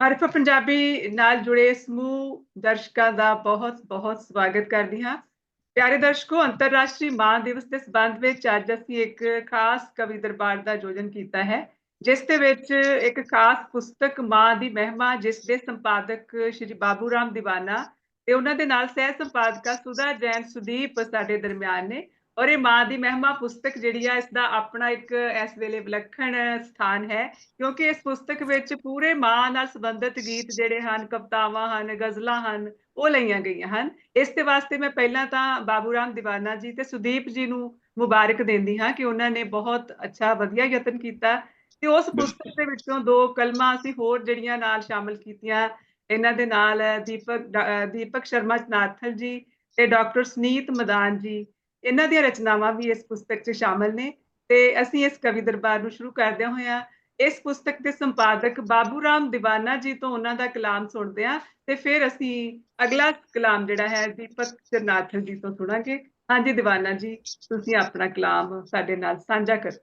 ਹਰਫ ਪੰਜਾਬੀ ਨਾਲ ਜੁੜੇ ਸਮੂਹ ਦਰਸ਼ਕਾਂ ਦਾ ਬਹੁਤ ਬਹੁਤ ਸਵਾਗਤ ਕਰਦੀ ਹਾਂ। ਪਿਆਰੇ ਦਰਸ਼ਕੋ, ਅੰਤਰਰਾਸ਼ਟਰੀ ਮਾਂ ਦਿਵਸ ਦੇ ਸਬੰਧ ਵਿੱਚ ਅੱਜ ਅਸੀਂ ਇੱਕ ਖਾਸ ਕਵੀ ਦਰਬਾਰ ਦਾ ਆਯੋਜਨ ਕੀਤਾ ਹੈ, ਜਿਸ ਦੇ ਵਿੱਚ ਇੱਕ ਖਾਸ ਪੁਸਤਕ ਮਾਂ ਦੀ ਮਹਿਮਾ, ਜਿਸ ਦੇ ਸੰਪਾਦਕ ਸ਼੍ਰੀ ਬਾਬੂ ਰਾਮ ਦੀਵਾਨਾ ਤੇ ਉਹਨਾਂ ਦੇ ਨਾਲ ਸਹਿ ਸੰਪਾਦਕਾ ਸੁਧਾ ਜੈਨ ਸੁਦੀਪ ਸਾਡੇ ਦਰਮਿਆਨ ਨੇ। ਔਰ ਇਹ ਮਾਂ ਦੀ ਮਹਿਮਾ ਪੁਸਤਕ ਜਿਹੜੀ ਆ ਇਸ ਦਾ ਆਪਣਾ ਇੱਕ ਇਸ ਵੇਲੇ ਵਿਲੱਖਣ ਸਥਾਨ ਹੈ ਕਿਉਂਕਿ ਇਸ ਪੁਸਤਕ ਵਿੱਚ ਪੂਰੇ ਮਾਂ ਨਾਲ ਸੰਬੰਧਿਤ ਗੀਤ ਜਿਹੜੇ ਹਨ ਕਵਤਾਵਾਂ ਹਨ ਗਜ਼ਲਾਂ ਹਨ ਉਹ ਲਈਆਂ ਗਈਆਂ ਹਨ। ਇਸ ਦੇ ਵਾਸਤੇ ਮੈਂ ਪਹਿਲਾਂ ਤਾਂ ਬਾਬੂ ਰਾਮ ਦੀਵਾਨਾ ਜੀ ਤੇ ਸੁਦੀਪ ਜੀ ਨੂੰ ਮੁਬਾਰਕ ਦਿੰਦੀ ਹਾਂ ਕਿ ਉਹਨਾਂ ਨੇ ਬਹੁਤ ਅੱਛਾ ਵਧੀਆ ਯਤਨ ਕੀਤਾ ਤੇ ਉਸ ਪੁਸਤਕ ਦੇ ਵਿੱਚੋਂ ਦੋ ਕਲਮਾਂ ਅਸੀਂ ਹੋਰ ਜਿਹੜੀਆਂ ਨਾਲ ਸ਼ਾਮਲ ਕੀਤੀਆਂ। ਇਹਨਾਂ ਦੇ ਨਾਲ ਦੀਪਕ ਦੀਪਕ ਸ਼ਰਮਾ ਚਨਾਥਲ ਜੀ ਤੇ ਡਾਕਟਰ ਸਨੀਤ ਮਦਾਨ ਜੀ। ਇਹਨਾਂ ਦੀਆਂ ਰਚਨਾਵਾਂ ਵੀ ਇਸ ਪੁਸਤਕ 'ਚ ਸ਼ਾਮਲ ਨੇ ਤੇ ਅਸੀਂ ਇਸ ਕਵੀ ਦਰਬਾਰ ਨੂੰ ਸ਼ੁਰੂ ਕਰਦੇ ਹੋਇਆ ਇਸ ਪੁਸਤਕ ਦੇ ਸੰਪਾਦਕ ਬਾਬੂ ਰਾਮ ਦੀਵਾਨਾ ਜੀ ਤੋਂ ਉਹਨਾਂ ਦਾ ਕਲਾਮ ਸੁਣਦੇ ਆ ਤੇ ਫਿਰ ਅਸੀਂ ਅਗਲਾ ਕਲਾਮ ਜਿਹੜਾ ਹੈ ਦੀਪਕ ਚਰਨਾਥਲ ਜੀ ਤੋਂ ਸੁਣਾਂਗੇ। ਹਾਂਜੀ ਦੀਵਾਨਾ ਜੀ, ਤੁਸੀਂ ਆਪਣਾ ਕਲਾਮ ਸਾਡੇ ਨਾਲ ਸਾਂਝਾ ਕਰੋ।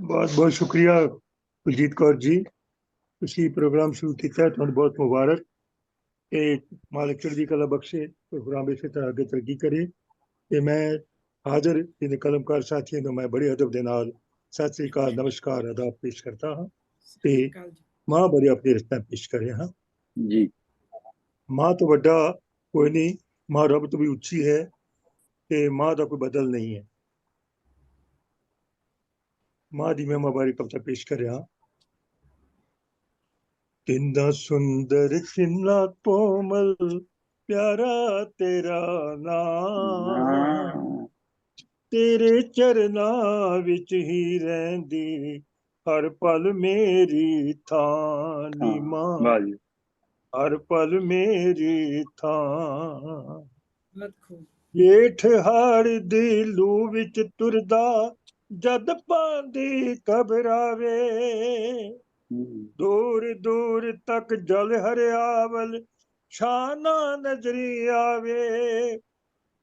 ਬਹੁਤ ਬਹੁਤ ਸ਼ੁਕਰੀਆ ਕੁਲਜੀਤ ਕੌਰ ਜੀ। ਤੁਸੀਂ ਪ੍ਰੋਗਰਾਮ ਸ਼ੁਰੂ ਕੀਤਾ ਤੁਹਾਨੂੰ ਬਹੁਤ ਮੁਬਾਰਕ। ਤੇ ਮਾਲਕ ਚੜ੍ਹਦੀ ਕਲਾ ਬਖਸ਼ੇ, ਪ੍ਰੋਗਰਾਮ ਇਸੇ ਤਰ੍ਹਾਂ ਅੱਗੇ ਤਰੱਕੀ ਕਰੇ। ਤੇ ਮੈਂ ਹਾਜ਼ਰ ਇਹਦੇ ਕਲਮਕਾਰ ਸਾਥੀਆਂ ਨੂੰ ਮੈਂ ਬੜੇ ਅਦਬ ਦੇ ਨਾਲ ਸਤਿ ਸ੍ਰੀ ਅਕਾਲ ਨਮਸਕਾਰ ਅਦਾਬ ਪੇਸ਼ ਕਰਤਾ ਹਾਂ ਤੇ ਮਾਂ ਬੜੀ ਆਪਣੀ ਰਸਤਾ ਪੇਸ਼ ਕਰ ਰਿਹਾ ਹਾਂ। ਜੀ। ਮਾਂ ਤੋਂ ਵੱਡਾ ਕੋਈ ਨਹੀਂ ਮਾਂ ਰੱਬ ਤੋਂ ਵੀ ਉੱਚੀ ਹੈ ਤੇ ਮਾਂ ਦਾ ਕੋਈ ਬਦਲ ਨਹੀਂ ਹੈ। ਮਾਂ ਦੀ ਮਹਿਮਾ ਬਾਰੇ ਕਵਿਤਾ ਪੇਸ਼ ਕਰ ਰਿਹਾ ਕਿੰਨਾ ਸੁੰਦਰ ਕਿੰਨਾ ਕੋਮਲ ਪਿਆਰਾ ਤੇਰਾ ਨਾਮ। ਤੇਰੇ ਚਰਨਾਂ ਵਿੱਚ ਹੀ ਰਹਿੰਦੀ ਹਰ ਪਲ ਮੇਰੀ ਥਾਂ ਨੀ ਮਾਂ। ਹਰ ਪਲ ਮੇਰੀ ਥਾਂ। ਜੇਠ ਹਾੜ ਦੀ ਲੂ ਵਿੱਚ ਤੁਰਦਾ ਜਦ ਪਾਂਦੀ ਕਬਰਾਵੇ ਦੂਰ ਦੂਰ ਤੱਕ ਜਲ ਹਰਿਆਵਲ ਛਾਨਾ ਨਜ਼ਰੀ ਆਵੇ।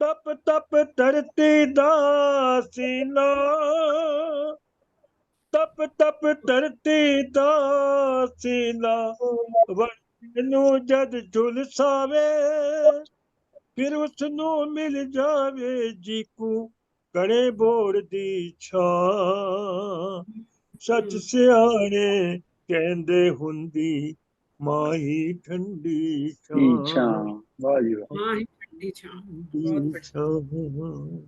ਤਪ ਤਪ ਧਰਤੀ ਦਾ ਸੀਨਾ। ਤਪ ਤਪ ਧਰਤੀ ਦਾ ਸੀਨਾ। ਵਰਤ ਨੂੰ ਜਦ ਝੁਲਸਾਵੇ ਫਿਰ ਉਸ ਨੂੰ ਮਿਲ ਜਾਵੇ ਜੀਕੂ ਕੜੇ ਬੋੜ ਦੀ ਛਾਂ। ਸੱਚ ਸਿਆਣੇ ਕਹਿੰਦੇ ਹੁੰਦੀ ਮਾਈ ਠੰਡੀ ਛਾਂ। ਵਾਹ ਜੀ ਵਾਹ। ਮਾਂ ਹੀ ਠੰਡੀ ਛਾਂ। ਬਹੁਤ ਵੱਡੀ।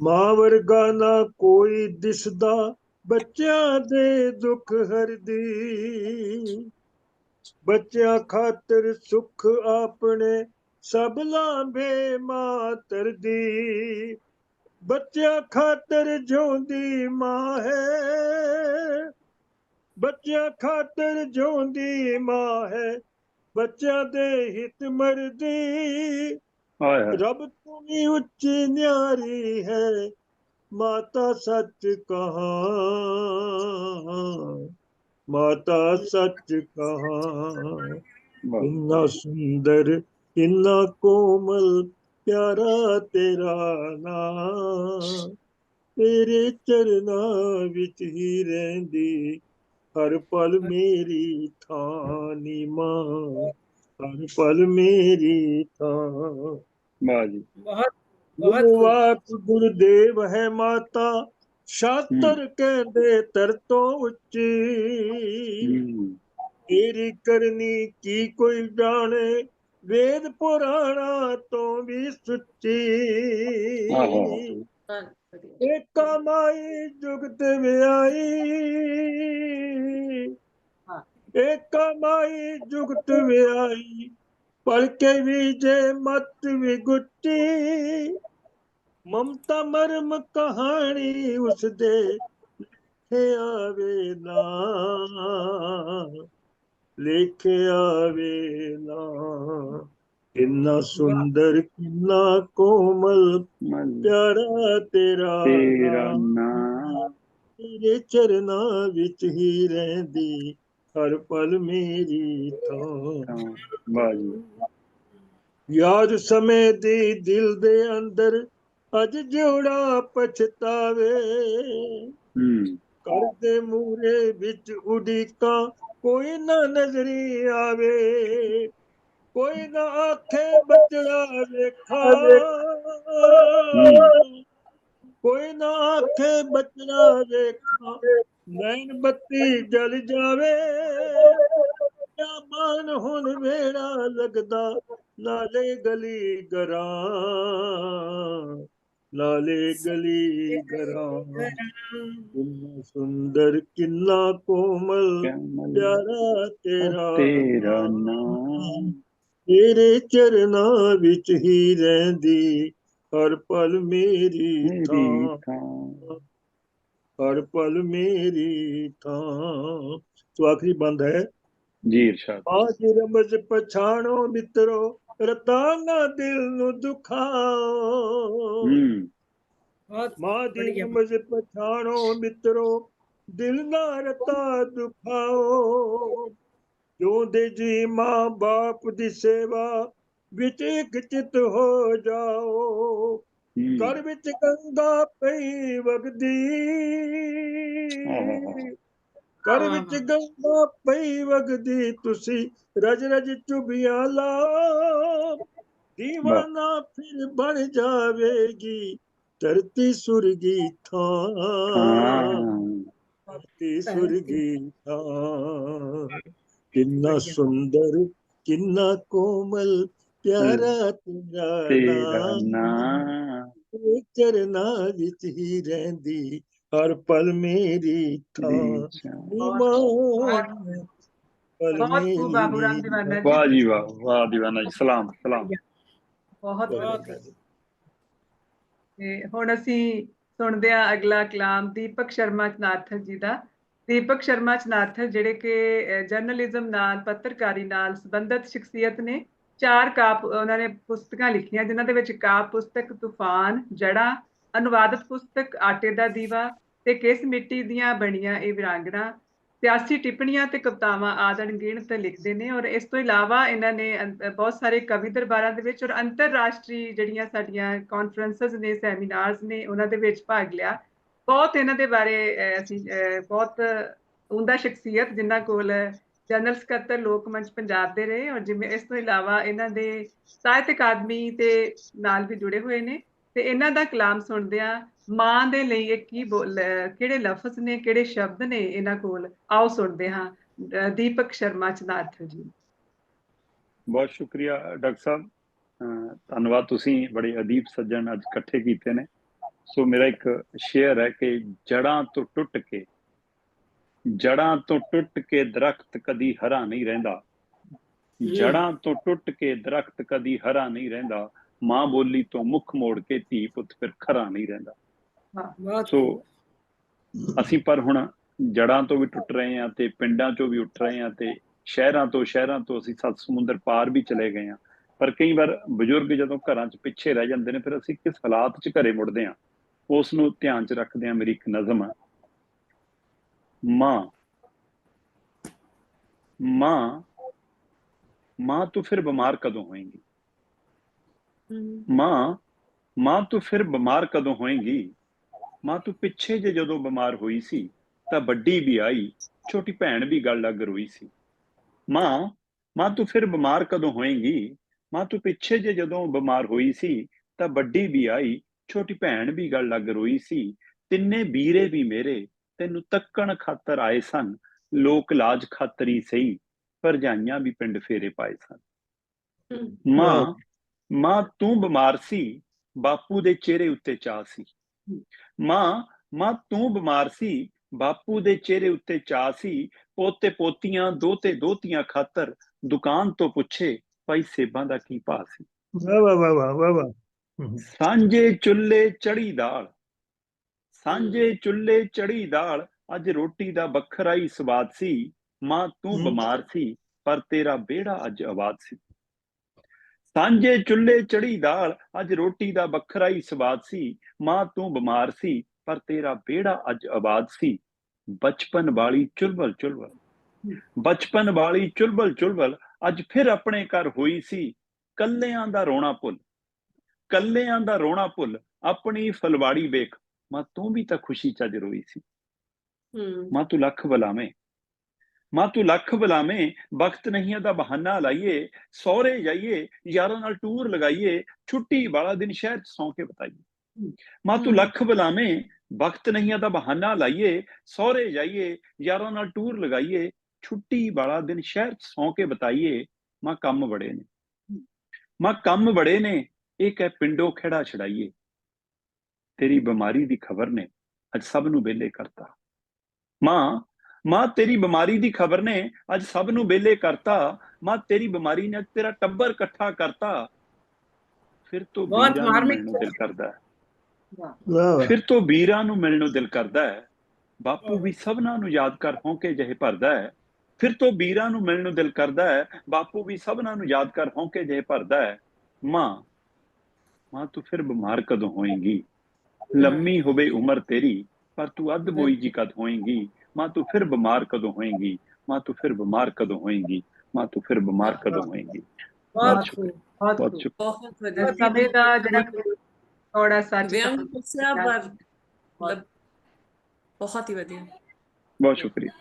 ਮਾਂ ਵਰਗਾ ਨਾ ਕੋਈ ਦਿਸਦਾ ਬੱਚਿਆਂ ਦੇ ਦੁੱਖ ਹਰਦੀ। ਬੱਚਿਆਂ ਖਾਤਰ ਸੁਖ ਆਪਣੇ ਸਭ ਲਾਂਭੇ ਮਾਤਰ ਦੀ। ਬੱਚਿਆਂ ਖਾਤਰ ਜਿਉਂਦੀ ਮਾਂ ਹੈ। ਬੱਚਿਆਂ ਖਾਤਰ ਜਿਉਂਦੀ ਮਾਂ ਹੈ ਬੱਚਿਆਂ ਦੇ ਹਿੱਤ ਮਰਦੀ। ਰੱਬ ਤੂੰ ਵੀ ਉੱਚੀ ਨਿਆਰੀ ਹੈ ਮਾਤਾ ਸੱਚ ਕਹਾ। ਮਾਤਾ ਸੱਚ ਕਹਾ। ਇੰਨਾ ਸੁੰਦਰ ਇੰਨਾ ਕੋਮਲ ਪਿਆਰਾ ਤੇਰਾ ਨਾਮ। ਤੇਰੇ ਚਰਨਾਂ ਵਿੱਚ ਹੀ ਰਹਿੰਦੀ ਹਰ ਪਲ ਮੇਰੀ ਥਾਂ ਨੀ ਮਾਂ ਹਰ ਪਲ ਮੇਰੀ ਥਾਂ। ਵਾਹ ਜੀ। ਬਹੁਤ ਬਹੁਤ ਗੁਰਦੇਵ ਹੈ ਮਾਤਾ ਸ਼ਾਤਰ ਕਹਿੰਦੇ ਤਰਤੋਂ ਉੱਚੀ। ਹਮ, ਤੇਰੀ ਕਰਨੀ ਕੀ ਕੋਈ ਜਾਣੇ ਵੇਦ ਪੁਰਾਣਾ ਤੋਂ ਵੀ ਸੁੱਚੀ। ਏਕਾ ਮਾਈ ਜੁਗਤ ਵਿਆਈ। ਏਕਾ ਮਾਈ ਜੁਗਤ ਵਿਆਈ ਪੜ ਕੇ ਵੀ ਜੇ ਮਤ ਵਿਗੁੱਟੀ। ਮਮਤਾ ਮਰਮ ਕਹਾਣੀ ਉਸ ਦੇ ਲਿਖੇ ਆਵੇ ਨਾ। ਲਿਖੇ ਆਵੇ ਨਾ। ਕਿੰਨਾ ਸੁੰਦਰ ਕਿੰਨਾ ਕੋਮਲ ਪਿਆਰਾ ਤੇਰਾ ਤੇਰਾ ਨਾਮ। ਤੇਰੇ ਚਰਨਾਂ ਵਿੱਚ ਹੀ ਰਹਿੰਦੀ ਹਰ ਪਲ ਮੇਰੀ ਥਾਂ। ਤਾਂ ਵਾਹ ਜੀ। ਯਾਦ ਸਮੇਂ ਦੀ ਦਿਲ ਦੇ ਅੰਦਰ ਅੱਜ ਜੋੜਾ ਪਛਤਾਵੇ। ਹਮ ਕਰ ਦੇ ਮੂਰੇ ਵਿੱਚ ਉਡੀਕਾਂ ਕੋਈ ਨਾ ਨਜ਼ਰੀ ਆਵੇ। ਕੋਈ ਨਾ ਆਖੇ ਬਚੜਾ ਵੇਖਾ। ਕੋਈ ਨਾ ਆਖੇ ਬਚੜਾ ਵੇਖਾ। ਨੈਣ ਬੱਤੀ ਜਲ ਜਾਵੇ। ਕਿਆ ਮਾਨ ਹੁਣ ਵੇੜਾ ਲੱਗਦਾ। ਲਾਲੇ ਗਲੀ ਗਰਾਂ। ਲਾਲੇ ਗਲੀ ਗਰਾਂ। ਕਿੰਨਾ ਸੁੰਦਰ ਕਿੰਨਾ ਕੋਮਲ। ਪਿਆਰਾ ਤੇਰਾ ਤੇਰਾ ਨਾਮ। ਤੇਰੇ ਚਰਨਾਂ ਵਿੱਚ ਹੀ ਰਹਿੰਦੀ ਹਰ ਪਲ ਮੇਰੀ ਥਾਂ। ਹਰ ਪਲ ਮੇਰੀ ਥਾਂ। ਤੋ ਆਖਰੀ ਬੰਦ ਹੈ। ਜੀ ਇਰਸ਼ਾਦ। ਆਜ ਰਮਜ ਪਛਾਣੋ ਮਿੱਤਰੋ ਰਤਾ ਨਾ ਦਿਲ ਨੂੰ ਦੁਖਾਓ ਮਾ ਦੀ ਰਮਜ ਪਛਾਣੋ ਮਿੱਤਰੋ ਦਿਲ ਨਾ ਰਤਾ ਦੁਖਾਓ ਜੋ ਦੇ ਜੀ ਮਾਂ ਬਾਪ ਦੀ ਸੇਵਾ ਵਿੱਚ ਇੱਕ ਚਿਤ ਹੋ ਜਾਓ। ਘਰ ਵਿੱਚ ਗੰਗਾ ਪਈ। ਵਗਦੀ। ਘਰ ਵਿੱਚ ਗੰਗਾ ਪਈ ਵਗਦੀ ਤੁਸੀਂ ਰਜ ਰਜ ਚੁਬੀਆਂ ਲਾ ਦੀਵਾਨਾ ਫਿਰ ਬਣ ਜਾਵੇਗੀ ਧਰਤੀ ਸੁਰਗੀ ਥਾਂ। ਧਰਤੀ ਸੁਰਗੀ ਥਾਂ। ਕਿੰਨਾ ਸੁੰਦਰ ਕਿੰਨਾ ਕੋਮਲ ਪਿਆਰਾ ਤੇਰਾ ਤੇਰਾ ਨਾਮ ਨਾਮ ਤੇਰੇ ਚਰਨਾਂ ਵਿੱਚ ਹੀ ਰਹਿੰਦੀ ਹਰ ਪਲ ਮੇਰੀ ਥਾਂ ਇਮਾਨ ਪਲ ਬਹੁਤ ਖੂਬ ਬਾਬੂ ਰਾਮ ਮੇਰੀ ਦੀਵਾਨਾ ਜੀ ਵਾਹ ਜੀ ਵਾਹ ਵਾਹ ਦੀਵਾਨਾ ਜੀ ਸਲਾਮ ਸਲਾਮ ਬਹੁਤ ਬਹੁਤ ਵਧੀਆ ਤੇ ਹੁਣ ਅਸੀਂ ਸੁਣਦੇ ਹਾਂ ਅਗਲਾ ਕਲਾਮ ਦੀਪਕ ਸ਼ਰਮਾ ਚਨਾਥਰ ਜੀ ਦਾ ਦੀਪਕ ਸ਼ਰਮਾ ਚਨਾਥਰ ਜਿਹੜੇ ਕਿ ਜਰਨਲਿਜ਼ਮ ਨਾਲ, ਪੱਤਰਕਾਰੀ ਨਾਲ ਸੰਬੰਧਿਤ ਸ਼ਖਸੀਅਤ ਨੇ, ਚਾਰ ਕਾਪ ਉਹਨਾਂ ਨੇ ਪੁਸਤਕਾਂ ਲਿਖੀਆਂ, ਜਿਨ੍ਹਾਂ ਦੇ ਵਿੱਚ ਕਾਪ ਪੁਸਤਕ, ਤੂਫਾਨ ਜੜਾ ਅਨੁਵਾਦਿਤ ਪੁਸਤਕ, ਆਟੇ ਦਾ ਦੀਵਾ ਤੇ ਕਿਸ ਮਿੱਟੀ ਦੀਆਂ ਬਣੀਆਂ ਇਹ ਵਿਰਾਂਗਣਾ, ਸਿਆਸੀ ਟਿੱਪਣੀਆਂ ਤੇ ਕਵਿਤਾਵਾਂ ਆਦਿ ਅਣਗਿਣਤ ਲਿਖਦੇ ਨੇ ਔਰ ਇਸ ਤੋਂ ਇਲਾਵਾ ਇਹਨਾਂ ਨੇ ਬਹੁਤ ਸਾਰੇ ਕਵੀ ਦਰਬਾਰਾਂ ਦੇ ਵਿੱਚ ਔਰ ਅੰਤਰਰਾਸ਼ਟਰੀ ਜਿਹੜੀਆਂ ਸਾਡੀਆਂ ਕਾਨਫਰੰਸਸ ਨੇ ਸੈਮੀਨਾਰਸ ਨੇ, ਉਹਨਾਂ ਦੇ ਵਿੱਚ ਭਾਗ ਲਿਆ। ਬਹੁਤ ਇਹਨਾਂ ਦੇ ਬਾਰੇ ਅਸੀਂ ਬਹੁਤ ਉਮਦਾ ਸ਼ਖਸੀਅਤ ਜਿਨ੍ਹਾਂ ਕੋਲ ਜਨਰਲ ਸਕੱਤਰ ਲੋਕ ਮੰਚ ਪੰਜਾਬ ਦੇ ਰਹੇ ਔਰ ਜਿਵੇਂ ਇਸ ਤੋਂ ਇਲਾਵਾ ਇਹਨਾਂ ਦੇ ਸਾਹਿਤ ਅਕਾਦਮੀ ਤੇ ਨਾਲ ਵੀ ਜੁੜੇ ਹੋਏ ਨੇ ਤੇ ਇਹਨਾਂ ਦਾ ਕਲਾਮ ਸੁਣਦੇ ਆ ਮਾਂ ਦੇ ਲਈ ਇਹ ਕੀ ਕਿਹੜੇ ਲਫ਼ਜ਼ ਨੇ, ਕਿਹੜੇ ਸ਼ਬਦ ਨੇ ਇਹਨਾਂ ਕੋਲ? ਆਓ ਸੁਣਦੇ ਹਾਂ ਦੀਪਕ ਸ਼ਰਮਾ, ਚਨਾਥ ਜੀ। ਬਹੁਤ ਸ਼ੁਕਰੀਆ, ਡਾਕਟਰ ਸਾਹਿਬ। ਅਹ, ਧੰਨਵਾਦ, ਤੁਸੀਂ ਬੜੇ ਅਦੀਬ ਸੱਜਣ ਅੱਜ ਇਕੱਠੇ ਕੀਤੇ ਨੇ। ਸੋ ਮੇਰਾ ਇੱਕ ਸ਼ੇਅਰ ਹੈ ਕਿ ਜੜਾਂ ਤੋਂ ਟੁੱਟ ਕੇ ਜੜਾਂ ਤੋਂ ਟੁੱਟ ਕੇ ਦਰਖਤ ਕਦੀ ਹਰਾ ਨਹੀਂ ਰਹਿੰਦਾ। ਜੜਾਂ ਤੋਂ ਟੁੱਟ ਕੇ ਦਰਖਤ ਕਦੀ ਹਰਾ ਨਹੀਂ ਰਹਿੰਦਾ। ਮਾਂ ਬੋਲੀ ਤੋਂ ਮੁੱਖ ਮੋੜ ਕੇ ਧੀ ਪੁੱਤ ਫਿਰ ਖਰਾ ਨਹੀਂ ਰਹਿੰਦਾ। ਸੋ ਅਸੀਂ ਪਰ ਹੁਣ ਜੜਾਂ ਤੋਂ ਵੀ ਟੁੱਟ ਰਹੇ ਹਾਂ ਤੇ ਪਿੰਡਾਂ ਚੋਂ ਵੀ ਉੱਠ ਰਹੇ ਹਾਂ ਤੇ ਸ਼ਹਿਰਾਂ ਤੋਂ ਸ਼ਹਿਰਾਂ ਤੋਂ ਅਸੀਂ ਸੱਤ ਸਮੁੰਦਰ ਪਾਰ ਵੀ ਚਲੇ ਗਏ ਹਾਂ। ਪਰ ਕਈ ਵਾਰ ਬਜ਼ੁਰਗ ਜਦੋਂ ਘਰਾਂ 'ਚ ਪਿੱਛੇ ਰਹਿ ਜਾਂਦੇ ਨੇ ਫਿਰ ਅਸੀਂ ਕਿਸ ਹਾਲਾਤ 'ਚ ਘਰੇ ਮੁੜਦੇ ਹਾਂ? ਉਸ ਨੂੰ ਧਿਆਨ 'ਚ ਰੱਖਦਿਆਂ ਮੇਰੀ ਇੱਕ ਨਜ਼ਮ ਹੈ। ਮਾਂ ਮਾਂ ਮਾਂ ਤੂੰ ਫਿਰ ਬਿਮਾਰ ਕਦੋਂ ਹੋਏਂਗੀ? ਮਾਂ ਮਾਂ ਤੂੰ ਫਿਰ ਬਿਮਾਰ ਕਦੋਂ ਹੋਏਂਗੀ? ਮਾਂ ਤੂੰ ਪਿੱਛੇ ਜੇ ਜਦੋਂ ਬਿਮਾਰ ਹੋਈ ਸੀ, ਤਾਂ ਵੱਡੀ ਵੀ ਆਈ, ਛੋਟੀ ਭੈਣ ਵੀ ਗੱਲ ਲੱਗ ਰੋਈ ਸੀ। ਮਾਂ ਮਾਂ ਤੂੰ ਫਿਰ ਬਿਮਾਰ ਕਦੋਂ ਹੋਏਂਗੀ? ਮਾਂ ਤੂੰ ਪਿੱਛੇ ਜੇ ਜਦੋਂ ਬਿਮਾਰ ਹੋਈ ਸੀ, ਤਾਂ ਵੱਡੀ ਵੀ ਆਈ ਛੋਟੀ ਭੈਣ ਵੀ ਗੱਲ ਲੱਗ ਰੋਈ ਸੀ ਤਿੰਨੇ ਵੀਰੇ ਵੀ ਮੇਰੇ ਤੈਨੂੰ ਤੱਕਣ ਖਾਤਰ ਆਏ ਸਨ ਲੋਕ ਲਾਜ ਖਾਤਰੀ ਸਹੀ ਭਰਜਾਈਆਂ ਵੀ ਪਿੰਡ ਫੇਰੇ ਪਾਏ ਸਨ। ਮਾਂ ਮਾਂ ਤੂੰ ਬਿਮਾਰ ਸੀ ਬਾਪੂ ਦੇ ਚਿਹਰੇ ਉੱਤੇ ਚਾਹ ਸੀ। ਮਾਂ ਮਾਂ ਤੂੰ ਬਿਮਾਰ ਸੀ ਬਾਪੂ ਦੇ ਚਿਹਰੇ ਉੱਤੇ ਚਾਹ ਸੀ ਪੋਤੇ ਪੋਤੀਆਂ ਦੋਤੇ ਦੋਤੀਆਂ ਖਾਤਰ ਦੁਕਾਨ ਤੋਂ ਪੁੱਛੇ ਭਾਈ ਸੇਬਾਂ ਦਾ ਕੀ ਭਾਅ ਸੀ? ਵਾਹ ਵਾਹ ਵਾਹ ਵਾਹ ਹਮ, ਸਾਂਝੇ ਚੁੱਲ੍ਹੇ ਚੜੀ ਦਾਲ। ਸਾਂਝੇ ਚੁੱਲ੍ਹੇ ਚੜੀ ਦਾਲ ਅੱਜ ਰੋਟੀ ਦਾ ਵੱਖਰਾ ਹੀ ਸਵਾਦ ਸੀ। ਮਾਂ ਤੂੰ। ਬਿਮਾਰ ਸੀ ਪਰ ਤੇਰਾ ਵਿਹੜਾ ਅੱਜ ਆਬਾਦ ਸੀ। ਸਾਂਝੇ ਚੁੱਲ੍ਹੇ ਚੜੀ ਦਾਲ ਅੱਜ ਰੋਟੀ ਦਾ ਵੱਖਰਾ ਹੀ ਸਵਾਦ ਸੀ। ਮਾਂ ਤੂੰ ਬਿਮਾਰ ਸੀ ਪਰ ਤੇਰਾ ਵਿਹੜਾ ਅੱਜ ਆਬਾਦ ਸੀ। ਬਚਪਨ ਵਾਲੀ ਚੁਲਬਲ ਚੁਲਬਲ। ਬਚਪਨ ਵਾਲੀ ਚੁਲਬਲ ਚੁਲਬਲ ਅੱਜ ਫਿਰ ਆਪਣੇ ਘਰ ਹੋਈ ਸੀ। ਕੱਲਿਆਂ ਦਾ ਰੋਣਾ ਭੁੱਲ ਕੱਲਿਆਂ ਦਾ ਰੋਣਾ ਭੁੱਲ ਆਪਣੀ ਫਲਵਾੜੀ ਵੇਖ। ਮਾਂ ਤੂੰ ਵੀ ਤਾਂ ਖੁਸ਼ੀ ਚੱਜ ਰੋਈ ਸੀ। ਹੂੰ। ਮਾਂ ਤੂੰ ਲੱਖ ਬੁਲਾਵੇਂ। ਮਾਂ ਤੂੰ ਲੱਖ ਬੁਲਾਵੇਂ ਵਕਤ ਨਹੀਂ ਇਹਦਾ ਬਹਾਨਾ ਲਾਈਏ ਸਹੁਰੇ ਜਾਈਏ ਯਾਰਾਂ ਨਾਲ ਟੂਰ ਲਗਾਈਏ ਛੁੱਟੀ ਵਾਲਾ ਦਿਨ ਸ਼ਹਿਰ ਚ ਸੌਂ ਕੇ ਬਤਾਈਏ। ਮਾਂ ਤੂੰ। ਲੱਖ ਬੁਲਾਵੇਂ ਵਕਤ ਨਹੀਂ ਇਹਦਾ ਬਹਾਨਾ ਲਾਈਏ ਸਹੁਰੇ ਜਾਈਏ ਯਾਰਾਂ ਨਾਲ ਟੂਰ ਲਗਾਈਏ ਛੁੱਟੀ ਵਾਲਾ ਦਿਨ ਸ਼ਹਿਰ ਚ ਸੌਂ ਕੇ ਬਤਾਈਏ। ਮਾਂ ਕੰਮ ਬੜੇ ਨੇ। ਮਾਂ ਕੰਮ ਬੜੇ ਨੇ। ਇਹ ਕਹਿ ਪਿੰਡੋਂ ਖੇੜਾ ਛਡਾਈਏ। ਤੇਰੀ ਬਿਮਾਰੀ ਦੀ ਖਬਰ ਨੇ ਅੱਜ ਸਭ ਨੂੰ ਵਿਹਲੇ ਕਰਤਾ। ਮਾਂ ਮਾਂ ਤੇਰੀ ਬਿਮਾਰੀ ਦੀ ਖਬਰ ਨੇ ਅੱਜ ਸਭ ਨੂੰ ਵਿਹਲੇ ਕਰਤਾ। ਮਾਂ ਤੇਰੀ ਬਿਮਾਰੀ ਨੇ ਅੱਜ ਤੇਰਾ ਟੱਬਰ ਇਕੱਠਾ ਕਰਤਾ। ਫਿਰ ਤੋਂ ਬਹੁਤ ਮਾਰਮਿਕ ਦਿਲ ਕਰਦਾ ਵਾਹ। ਫਿਰ ਤੋਂ ਵੀਰਾਂ ਨੂੰ ਮਿਲਣ ਨੂੰ ਦਿਲ ਕਰਦਾ ਹੈ। ਬਾਪੂ ਵੀ ਸਭਨਾਂ ਨੂੰ ਯਾਦ ਕਰ ਹੌਂਕੇ ਜਿਹੇ ਭਰਦਾ ਹੈ। ਫਿਰ ਤੋਂ ਵੀਰਾਂ ਨੂੰ ਮਿਲਣ ਨੂੰ ਦਿਲ ਕਰਦਾ ਹੈ। ਬਾਪੂ ਵੀ ਸਭਨਾਂ ਨੂੰ ਯਾਦ ਕਰ ਹੌਂਕੇ ਜਿਹੇ ਭਰਦਾ ਹੈ। ਮਾਂ ਮਾਂ ਤੂੰ ਫਿਰ ਬਿਮਾਰ ਕਦੋਂ ਹੋਏਂਗੀ ਲੰਮੀ ਹੋਵੇ ਉਮਰ ਤੇਰੀ ਪਰ ਤੂੰ ਅੱਧ ਬੋਈ ਜੀ ਕਦ ਹੋਏਂਗੀ ਮਾਂ ਤੂੰ ਫਿਰ ਬਿਮਾਰ ਕਦੋਂ ਹੋਏਂਗੀ ਮਾਂ ਤੂੰ ਫਿਰ ਬਿਮਾਰ ਕਦੋਂ ਹੋਏਂਗੀ ਮਾਂ ਤੂੰ ਫਿਰ ਬਿਮਾਰ ਕਦੋਂ ਹੋਏਂਗੀ ਬਹੁਤ ਬਹੁਤ ਖੂਬ ਬਹੁਤ ਬਹੁਤ ਖੂਬ। ਸ਼ੁਕਰੀਆ ਬਹੁਤ ਵਧੀਆ ਸਮੇਂ ਦਾ ਜਿਹੜਾ ਥੋੜਾ ਸੱਚ ਵਿਅੰਗ ਦੱਸਿਆ ਪਰ ਮਤਲਬ ਬਹੁਤ ਹੀ ਵਧੀਆ ਬਹੁਤ ਸ਼ੁਕਰੀਆ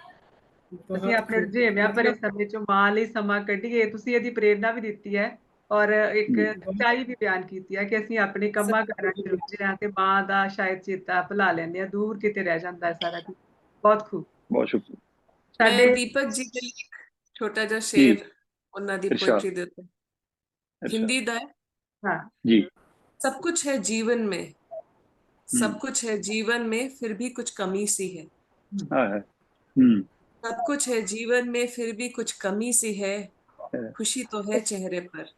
ਅਸੀਂ ਆਪਣੇ ਰੁਝੇਵਿਆਂ ਭਰੇ ਸਮੇਂ ਚੋਂ ਮਾਂ ਲਈ ਸਮਾਂ ਕੱਢੀਏ ਤੁਸੀਂ ਇਹਦੀ ਪ੍ਰੇਰਣਾ ਵੀ ਦਿੱਤੀ ਹੈ ਔਰ ਇੱਕ ਸੱਚਾਈ ਵੀ ਬਿਆਨ ਕੀਤੀ ਹੈ ਕਿ ਅਸੀਂ ਆਪਣੇ ਕੰਮਾਂ ਕਾਰਾਂ ਚ ਰੁੱਝੇ ਹਾਂ ਤੇ ਮਾਂ ਦਾ ਸ਼ਾਇਦ ਚੇਤਾ ਭੁਲਾ ਲੈਂਦੇ ਆ ਦੂਰ ਕਿਤੇ ਰਹਿ ਜਾਂਦਾ ਹੈ ਸਾਰਾ ਕੁਝ ਬਹੁਤ ਖੂਬ ਬਹੁਤ ਸ਼ੁਕਰੀਆ ਮੈਂ ਸਾਡੇ ਦੀਪਕ ਜੀ ਦੇ ਲਈ ਇੱਕ ਛੋਟਾ ਜਿਹਾ ਸ਼ੇਰ ਉਹਨਾਂ ਦੀ ਇਰਸ਼ਾਦ। ਪੋਇਟਰੀ ਦੇ ਉੱਤੇ ਅੱਛਾ हिंदी दा है हाँ जी सब कुछ है जीवन में हम्म। सब कुछ है जीवन में फिर भी कुछ कमी सी है हाँ है हम्म सब कुछ है जीवन में फिर भी कुछ कमी सी है है। खुशी तो है चेहरे पर हम्म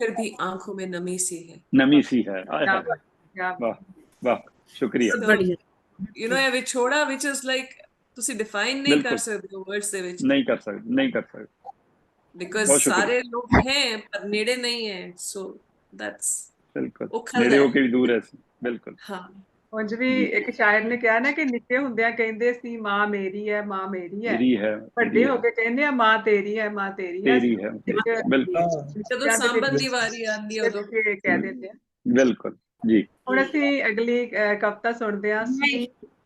फिर भी आंखों में नमी सी है नमी सी है आय ਕਿਆ हाय ਬਾਤ, ਕਿਆ ਬਾਤ। वाह वाह शुक्रिया So, you know ਇਹ ਵਿਛੋੜਾ which is like ਤੁਸੀਂ define ਨਹੀਂ ਕਰ ਬਿਲਕੁਲ। ਸਕਦੇ words ਦੇ ਵਿੱਚ नहीं कर सकते नहीं कर सकते because ਬਹੁਤ ਸ਼ੁਕਰੀਆ। ਸਾਰੇ ਲੋਕ हैं ਪਰ ਨੇੜੇ ਨਹੀਂ ਹੈ so that's बिल्कुल ਔਖਾ नेड़े है। होके भी दूर है बिल्कुल ਹਾਂ ਉਂਝ ਵੀ ਇੱਕ ਸ਼ਾਇਰ ਨੇ ਕਿਹਾ ਨਾ ਕਿ ਨਿੱਕੇ ਹੁੰਦਿਆਂ ਕਹਿੰਦੇ ਸੀ ਮਾਂ ਮੇਰੀ ਹੈ ਮਾਂ ਮੇਰੀ ਹੈ। ਮੇਰੀ ਹੈ ਵੱਡੇ ਹੋ ਕੇ ਕਹਿੰਦੇ ਆ ਮਾਂ ਤੇਰੀ ਹੈ ਮਾਂ ਤੇਰੀ ਹੈ। ਤੇਰੀ ਹੈ ਬਿਲਕੁਲ। ਜਦੋਂ ਸੰਬੰਧ ਦੀ ਵਾਰੀ ਆਉਂਦੀ ਉਦੋਂ। ਕਹਿ ਦਿੰਦੇ ਆ। ਬਿਲਕੁਲ ਜੀ। ਹੁਣ ਅਸੀਂ ਅਗਲੀ ਕਵਿਤਾ ਸੁਣਦੇ ਹਾਂ।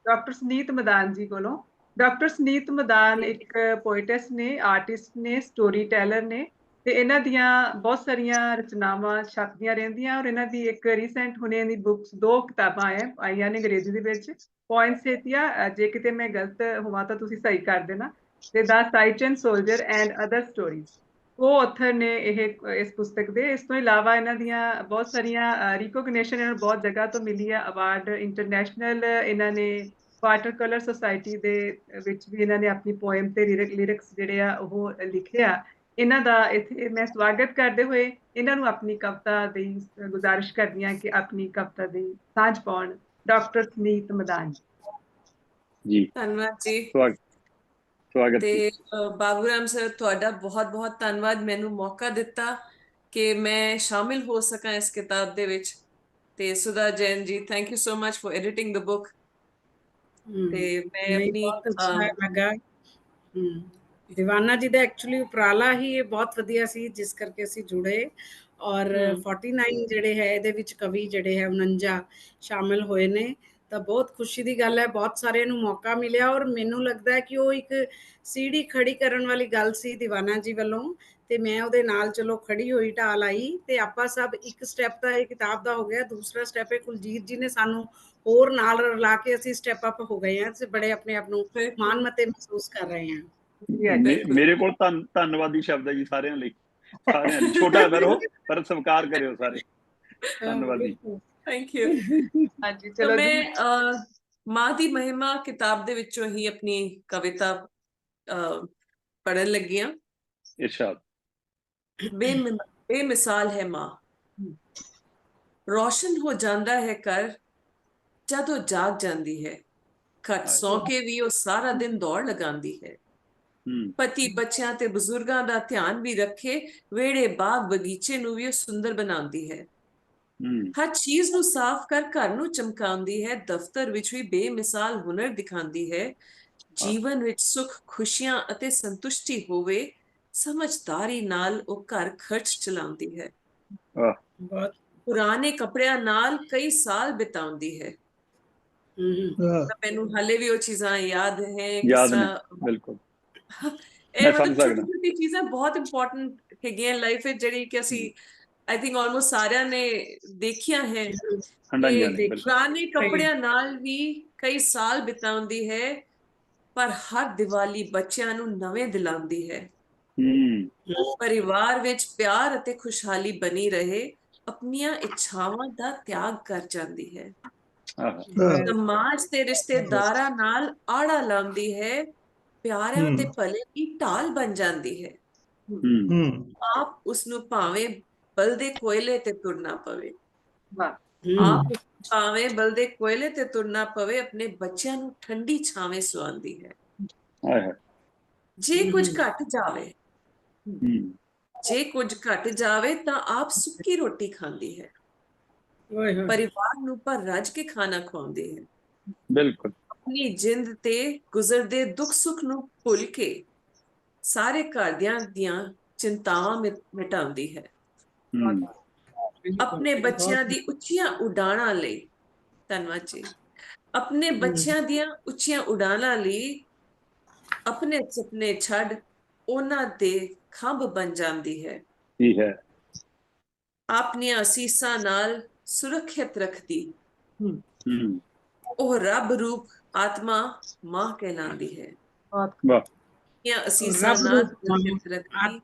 ਡਾਕਟਰ ਸੁਨੀਤ ਮਦਾਨ ਜੀ ਕੋਲੋਂ। ਡਾਕਟਰ ਸੁਨੀਤ ਮਦਾਨ ਇੱਕ ਪੋਇਟਸ ਨੇ ਆਰਟਿਸਟ ਨੇ ਸਟੋਰੀ ਟੈਲਰ ਨੇ ਤੇ ਇਹਨਾਂ ਦੀਆਂ ਬਹੁਤ ਸਾਰੀਆਂ ਰਚਨਾਵਾਂ ਛਪਦੀਆਂ ਰਹਿੰਦੀਆਂ ਔਰ ਇਹਨਾਂ ਦੀ ਇੱਕ ਰੀਸੈਂਟ ਹੁਣੇ ਦੀ ਬੁੱਕਸ ਦੋ ਕਿਤਾਬਾਂ ਆਏ, ਆਈਆਂ ਨੇ ਅੰਗਰੇਜ਼ੀ ਦੇ ਵਿੱਚ। ਪੁਆਇੰਟਸ ਏਤੀਆ ਜੇ ਕਿਤੇ ਮੈਂ ਗਲਤ ਹੋਵਾਂ ਤਾਂ ਤੁਸੀਂ ਸਹੀ ਕਰ ਦੇਣਾ। ਤੇ ਦਾ Siachen soldier and other stories ਉਹ ਆਥਰ ਨੇ ਇਹ, ਇਸ ਪੁਸਤਕ ਦੇ। ਇਸ ਤੋਂ ਇਲਾਵਾ ਇਹਨਾਂ ਦੀਆਂ ਬਹੁਤ ਸਾਰੀਆਂ ਰਿਕੋਗਨੀਸ਼ਨ ਇਹਨਾਂ ਨੂੰ ਬਹੁਤ ਜਗ੍ਹਾ ਤੋਂ ਮਿਲੀ ਹੈ। ਅਵਾਰਡ ਇੰਟਰਨੈਸ਼ਨਲ ਇਹਨਾਂ ਨੇ ਵਾਟਰ ਕਲਰ ਸੁਸਾਇਟੀ ਦੇ ਵਿੱਚ ਵੀ ਇਹਨਾਂ ਨੇ ਆਪਣੀ ਪੋਇਮ ਤੇ ਲਿਰਿਕਸ ਜਿਹੜੇ ਆ ਉਹ ਲਿਖੇ ਆ। ਇਹਨਾਂ ਦਾ ਇੱਥੇ ਮੈਂ ਸਵਾਗਤ ਕਰਦੇ ਹੋਏ ਇਹਨਾਂ ਨੂੰ ਆਪਣੀ ਕਵਿਤਾ ਦੀ ਗੁਜ਼ਾਰਿਸ਼ ਕਰਦੀ ਹਾਂ ਕਿ ਆਪਣੀ ਕਵਿਤਾ ਦੀ ਸਾਂਝ ਪਾਉਣ ਡਾਕਟਰ ਸੁਨੀਤ ਮਦਾਨ ਜੀ। ਧੰਨਵਾਦ ਜੀ। ਸਵਾਗਤ ਤੇ ਬਾਬੂਰਾਮ ਸਰ ਤੁਹਾਡਾ ਬਹੁਤ-ਬਹੁਤ ਧੰਨਵਾਦ ਮੈਨੂੰ ਮੌਕਾ ਦਿੱਤਾ ਕਿ ਮੈਂ ਸ਼ਾਮਿਲ ਹੋ ਸਕਾਂ ਇਸ ਕਿਤਾਬ ਦੇ ਵਿੱਚ। ਤੇ Sudha Jain ji thank you so much for editing the book ਤੇ ਮੈਂ ਆਪਣੀ ਲੱਗਾ। ਦੀਵਾਨਾ ਜੀ ਦਾ ਐਕਚੁਅਲੀ ਉਪਰਾਲਾ ਹੀ ਇਹ ਬਹੁਤ ਵਧੀਆ ਸੀ ਜਿਸ ਕਰਕੇ ਅਸੀਂ ਜੁੜੇ ਔਰ ਹਮ। 49 ਜਿਹੜੇ ਹੈ ਇਹਦੇ ਵਿੱਚ ਕਵੀ ਜਿਹੜੇ ਹੈ 49 ਸ਼ਾਮਿਲ ਹੋਏ ਨੇ। ਤਾਂ ਬਹੁਤ ਖੁਸ਼ੀ ਦੀ ਗੱਲ ਹੈ ਬਹੁਤ ਸਾਰਿਆਂ ਨੂੰ ਮੌਕਾ ਮਿਲਿਆ ਔਰ ਮੈਨੂੰ ਲੱਗਦਾ ਹੈ ਕਿ ਉਹ ਇੱਕ ਸੀੜੀ ਖੜੀ ਕਰਨ ਵਾਲੀ ਗੱਲ ਸੀ ਦੀਵਾਨਾ ਜੀ ਵੱਲੋਂ। ਤੇ ਮੈਂ ਉਹਦੇ ਨਾਲ ਚਲੋ ਖੜੀ ਹੋਈ ਢਾਲ ਆਈ ਤੇ ਆਪਾਂ ਸਭ ਇੱਕ ਸਟੈਪ ਤਾਂ ਇਹ ਕਿਤਾਬ ਦਾ ਹੋ ਗਿਆ ਦੂਸਰਾ ਸਟੈਪ ਹੈ ਕੁਲਜੀਤ ਜੀ ਨੇ ਸਾਨੂੰ ਹੋਰ ਨਾਲ ਰਲਾ ਕੇ ਅਸੀਂ ਸਟੈਪ ਅਪ ਹੋ ਗਏ ਹਾਂ ਤੇ ਬੜੇ ਆਪਣੇ ਆਪ ਨੂੰ ਮਾਣ ਮਤੇ ਮਹਿਸੂਸ ਕਰ ਰਹੇ ਹਾਂ। ਮੇਰੇ ਕੋਲ ਧੰਨ ਧੰਨਵਾਦੀ ਸ਼ਬਦ ਹੈ ਜੀ ਸਾਰਿਆਂ ਲਈ। ਸਾਰਿਆਂ ਲਈ। ਛੋਟਾ ਕਰੋ ਪਰ ਸਵੀਕਾਰ ਕਰਿਓ ਸਾਰੇ। ਧੰਨਵਾਦ ਥੈਂਕ ਯੂ ਹਾਂਜੀ ਚਲੋ ਮੈਂ ਮਾਂ ਦੀ ਮਹਿਮਾ ਕਿਤਾਬ ਦੇ ਵਿੱਚੋਂ ਹੀ ਆਪਣੀ ਕਵਿਤਾ ਪੜਨ ਲੱਗੀ ਇਰਸ਼ਾਦ। ਬੇਮ- ਬੇਮਿਸਾਲ ਹੈ ਮਾਂ। ਰੋਸ਼ਨ ਹੋ ਜਾਂਦਾ ਹੈ ਘਰ ਜਦੋਂ ਜਾਗ ਜਾਂਦੀ ਹੈ। ਘੱਟ ਸੌ ਕੇ ਵੀ ਉਹ ਸਾਰਾ ਦਿਨ ਦੌੜ ਲਗਾਉਂਦੀ ਹੂੰ। ਪਤੀ ਬੱਚਿਆਂ ਤੇ ਬਜ਼ੁਰਗਾਂ ਦਾ ਧਿਆਨ ਵੀ ਰੱਖੇ ਵਿਹੜੇ ਬਾਗ ਬਗੀਚੇ ਨੂੰ ਵੀ ਉਹ ਸੁੰਦਰ ਬਣਾਉਂਦੀ ਹੈ। ਹਰ ਚੀਜ਼ ਨੂੰ ਸਾਫ਼ ਕਰ ਘਰ ਨੂੰ ਚਮਕਾਉਂਦੀ ਹੈ ਦਫ਼ਤਰ ਵਿੱਚ ਵੀ ਬੇਮਿਸਾਲ ਹੁਨਰ ਦਿਖਾਉਂਦੀ ਹੈ। ਜੀਵਨ ਵਿੱਚ ਸੁੱਖ ਖੁਸ਼ੀਆਂ ਅਤੇ ਸੰਤੁਸ਼ਟੀ ਹੋਵੇ ਸਮਝਦਾਰੀ ਨਾਲ ਉਹ ਘਰ ਖਰਚ ਚਲਾਉਂਦੀ ਹੈ। ਪੁਰਾਣੇ ਕੱਪੜਿਆਂ ਨਾਲ ਕਈ ਸਾਲ ਬਿਤਾਉਂਦੀ ਹੈ। ਤਾਂ ਮੈਨੂੰ ਹਾਲੇ ਵੀ ਉਹ ਚੀਜ਼ਾਂ ਯਾਦ ਹੈ ਬਿਲਕੁਲ। ਇਹ ਮਤਲਬ। ਛੋਟੀ ਚੀਜ਼ਾਂ ਬਹੁਤ ਇੰਪੋਰਟੈਂਟ ਹੈਗੀਆਂ ਲਾਈਫ ਵਿੱਚ ਜਿਹੜੀ ਕਿ ਅਸੀਂ ਆਈ ਥਿੰਕ ਆਲਮੋਸਟ ਸਾਰਿਆਂ ਨੇ ਦੇਖੀਆਂ ਹੈ। ਪੁਰਾਣੇ ਕੱਪੜਿਆਂ ਨਾਲ ਵੀ ਕਈ ਸਾਲ ਬਿਤਾਉਂਦੀ ਹੈ ਪਰ ਹਰ ਦੀਵਾਲੀ ਬੱਚਿਆਂ ਨੂੰ ਨਵੇਂ ਦਿਲਾਉਂਦੀ ਹੈ। ਹੂੰ। ਪਰਿਵਾਰ ਵਿੱਚ ਪਿਆਰ ਅਤੇ ਖੁਸ਼ਹਾਲੀ ਬਣੀ ਰਹੇ ਆਪਣੀਆਂ ਇੱਛਾਵਾਂ ਦਾ ਤਿਆਗ ਕਰ ਜਾਂਦੀ ਹੈ। ਆਹ। ਹਾਂ, ਸਮਾਜ ਤੇ ਰਿਸ਼ਤੇਦਾਰਾਂ ਨਾਲ ਆੜਾ ਲਾਉਂਦੀ ਹੈ ਪਿਆਰ ਹਮ। ਅਤੇ ਭਲੇ ਦੀ ਢਾਲ ਬਣ ਜਾਂਦੀ ਹੈ। ਹੂੰ। ਹੂੰ। ਆਪ ਉਸ ਨੂੰ ਭਾਵੇਂ ਬਲਦੇ ਕੋਇਲੇ ਤੇ ਤੁਰਨਾ ਪਵੇ। ਵਾਹ। ਹੂੰ। ਆਪ ਭਾਵੇਂ ਬਲਦੇ ਕੋਇਲੇ ਤੇ ਤੁਰਨਾ ਪਵੇ ਆਪਣੇ ਬੱਚਿਆਂ ਨੂੰ ਠੰਡੀ ਛਾਵੇਂ ਸੁਆਉਂਦੀ ਹੈ। ਜੇ ਕੁਝ। ਘਟ ਜਾਵੇ ਹੂੰ। ਜੇ ਕੁਝ ਘਟ ਜਾਵੇ ਤਾਂ ਆਪ ਸੁੱਕੀ ਰੋਟੀ ਖਾਂਦੀ ਹੈ। ਪਰਿਵਾਰ ਨੂੰ ਪਰ ਰੱਜ ਕੇ ਖਾਣਾ ਖਵਾਉਂਦੀ ਹੈ। ਬਿਲਕੁਲ। ਆਪਣੀ ਜਿੰਦ ਤੇ ਗੁਜ਼ਰਦੇ ਦੁੱਖ ਸੁੱਖ ਨੂੰ ਭੁੱਲ ਕੇ ਸਾਰੇ ਘਰਦਿਆਂ ਦੀਆਂ ਚਿੰਤਾਵਾਂ ਮਿਟ- ਮਿਟਾਉਂਦੀ ਹੈ। ਆਪਣੇ ਬੱਚਿਆਂ ਦੀ ਉੱਚੀਆਂ ਉਡਾਣਾਂ ਲਈ ਧੰਨਵਾਦ ਜੀ। ਆਪਣੇ ਬੱਚਿਆਂ ਦੀਆਂ ਉੱਚੀਆਂ ਉਡਾਣਾਂ ਲਈ ਆਪਣੇ ਸੁਪਨੇ ਛੱਡ ਉਹਨਾਂ ਦੇ ਖੰਭ ਬਣ ਜਾਂਦੀ ਹੈ। ਇਹ ਹੈ। ਆਪਣੀਆਂ ਅਸੀਸਾਂ ਨਾਲ ਸੁਰੱਖਿਅਤ ਰੱਖਦੀ। ਹੂੰ। ਉਹ ਰੱਬ ਰੂਪ ਆਤਮਾ ਮਾਂ ਕਹਿਲਾਉਂਦੀ ਹੈ। ਬਹੁਤ ਵਾਹ। ਆਪਣੀਆਂ ਅਸੀਸਾਂ ਨਾਲ ਰੱਖਦੀ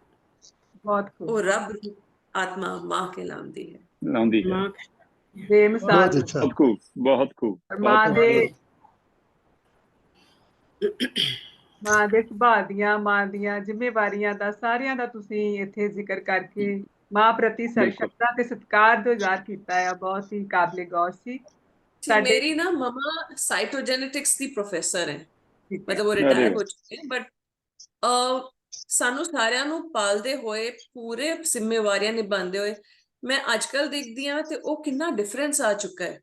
ਬਹੁਤ ਉਹ ਖੂਬ ਰੱਬ ਰੂਪ ਆਤਮਾ ਮਾਂ ਕਹਿਲਾਉਂਦੀ ਹੈ। ਲਾਉਂਦੀ ਹੈ। ਬੇਮਿਸਾਲ। ਬਹੁਤ ਖੂਬ ਬਹੁਤ ਖੂਬ। ਮਾਂ ਦੇ ਮਾਂ ਦੇ ਸੁਭਾਅ ਦੀਆਂ ਮਾਂ ਦੀਆਂ ਜ਼ਿੰਮੇਵਾਰੀਆਂ ਦਾ ਸਾਰਿਆਂ ਦਾ ਤੁਸੀਂ ਇੱਥੇ ਜ਼ਿਕਰ ਕਰਕੇ ਮਾਂ ਪ੍ਰਤੀ। ਸਰਸ਼ਕਤਾ ਤੇ ਸਤਿਕਾਰ ਦਾ ਇਜ਼ਹਾਰ ਕੀਤਾ ਹੈ ਬਹੁਤ ਹੀ ਕਾਬਲੇ ਗੌਰ ਸੀ। ਮੇਰੀ ਨਾ ਮਮਾ ਸਾਈਟੋਜੈਨੇਟਿਕਸ ਦੀ ਪ੍ਰੋਫੈਸਰ ਹੈ। ਮਤਲਬ ਉਹ। ਰਿਟਾਇਰ ਹੋ ਚੁੱਕੇ ਨੇ ਬਟ ਸਾਨੂੰ ਸਾਰਿਆਂ ਨੂੰ ਪਾਲਦੇ ਹੋਏ ਪੂਰੇ ਜ਼ਿੰਮੇਵਾਰੀਆਂ ਨਿਭਾਉਂਦੇ ਹੋਏ ਮੈਂ ਅੱਜਕੱਲ ਦੇਖਦੀ ਹਾਂ ਤੇ ਉਹ ਕਿੰਨਾ ਡਿਫਰੈਂਸ ਆ ਚੁੱਕਾ ਹੈ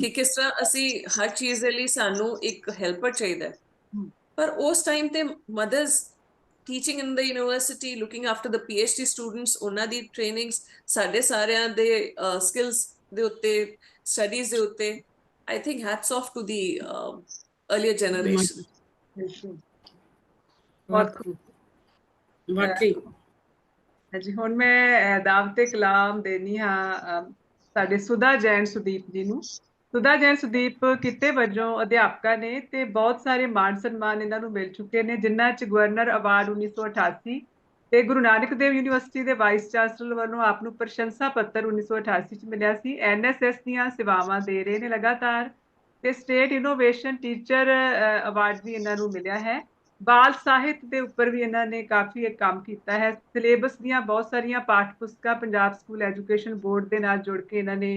ਕਿ ਕਿਸ ਤਰ੍ਹਾਂ ਅਸੀਂ ਹਰ ਚੀਜ਼ ਦੇ ਲਈ ਸਾਨੂੰ ਇੱਕ ਹੈਲਪਰ ਚਾਹੀਦਾ। ਪਰ ਉਸ ਟਾਈਮ ਤੇ mother's teaching in the university looking after the PhD students ਉਹਨਾਂ ਦੀ ਟ੍ਰੇਨਿੰਗਸ ਸਾਡੇ ਸਾਰਿਆਂ ਦੇ ਸਕਿੱਲਸ ਦੇ ਉੱਤੇ ਸਟੱਡੀਜ਼ ਦੇ ਉੱਤੇ I think hats off to the earlier generation ਬਿਲਕੁਲ। ਬਹੁਤ ਖੂਬ ਵਾਕਈ ਹਾਂਜੀ ਹੁਣ ਮੈਂ ਦਾਵਤੇ ਕਲਾਮ ਦੇਣੀ ਹਾਂ ਸਾਡੇ ਸੁਧਾ ਜੈਨ ਸੁਦੀਪ ਜੀ ਨੂੰ। ਸੁਧਾ ਜੈਨ ਸੁਦੀਪ ਕਿਤੇ ਵਜੋਂ ਅਧਿਆਪਕਾ ਨੇ ਤੇ ਬਹੁਤ ਸਾਰੇ ਮਾਣ ਸਨਮਾਨ ਇਹਨਾਂ ਨੂੰ ਮਿਲ ਚੁੱਕੇ ਨੇ ਜਿਨ੍ਹਾਂ ਚ ਗਵਰਨਰ ਅਵਾਰਡ 1988 ਤੇ ਗੁਰੂ ਨਾਨਕ ਦੇਵ ਯੂਨੀਵਰਸਿਟੀ ਦੇ ਵਾਈਸ ਚਾਂਸਲਰ ਵੱਲੋਂ ਆਪ ਨੂੰ ਪ੍ਰਸ਼ੰਸਾ ਪੱਤਰ 1988 ਚ ਮਿਲਿਆ ਸੀ। ਐਨਐਸਐਸ ਦੀਆਂ ਸੇਵਾਵਾਂ ਦੇ ਰਹੇ ਨੇ ਲਗਾਤਾਰ ਤੇ ਸਟੇਟ ਇਨੋਵੇਸ਼ਨ ਟੀਚਰ ਅਵਾਰਡ ਵੀ ਇਹਨਾਂ ਨੂੰ ਮਿਲਿਆ ਹੈ। ਬਾਲ ਸਾਹਿਤ ਦੇ ਉੱਪਰ ਵੀ ਇਹਨਾਂ ਨੇ ਕਾਫੀ ਇੱਕ ਕੰਮ ਕੀਤਾ ਹੈ। ਸਿਲੇਬਸ ਦੀਆਂ ਬਹੁਤ ਸਾਰੀਆਂ ਪਾਠ ਪੁਸਤਕਾਂ ਪੰਜਾਬ ਸਕੂਲ ਐਜੂਕੇਸ਼ਨ ਬੋਰਡ ਦੇ ਨਾਲ ਜੁੜ ਕੇ ਇਹਨਾਂ ਨੇ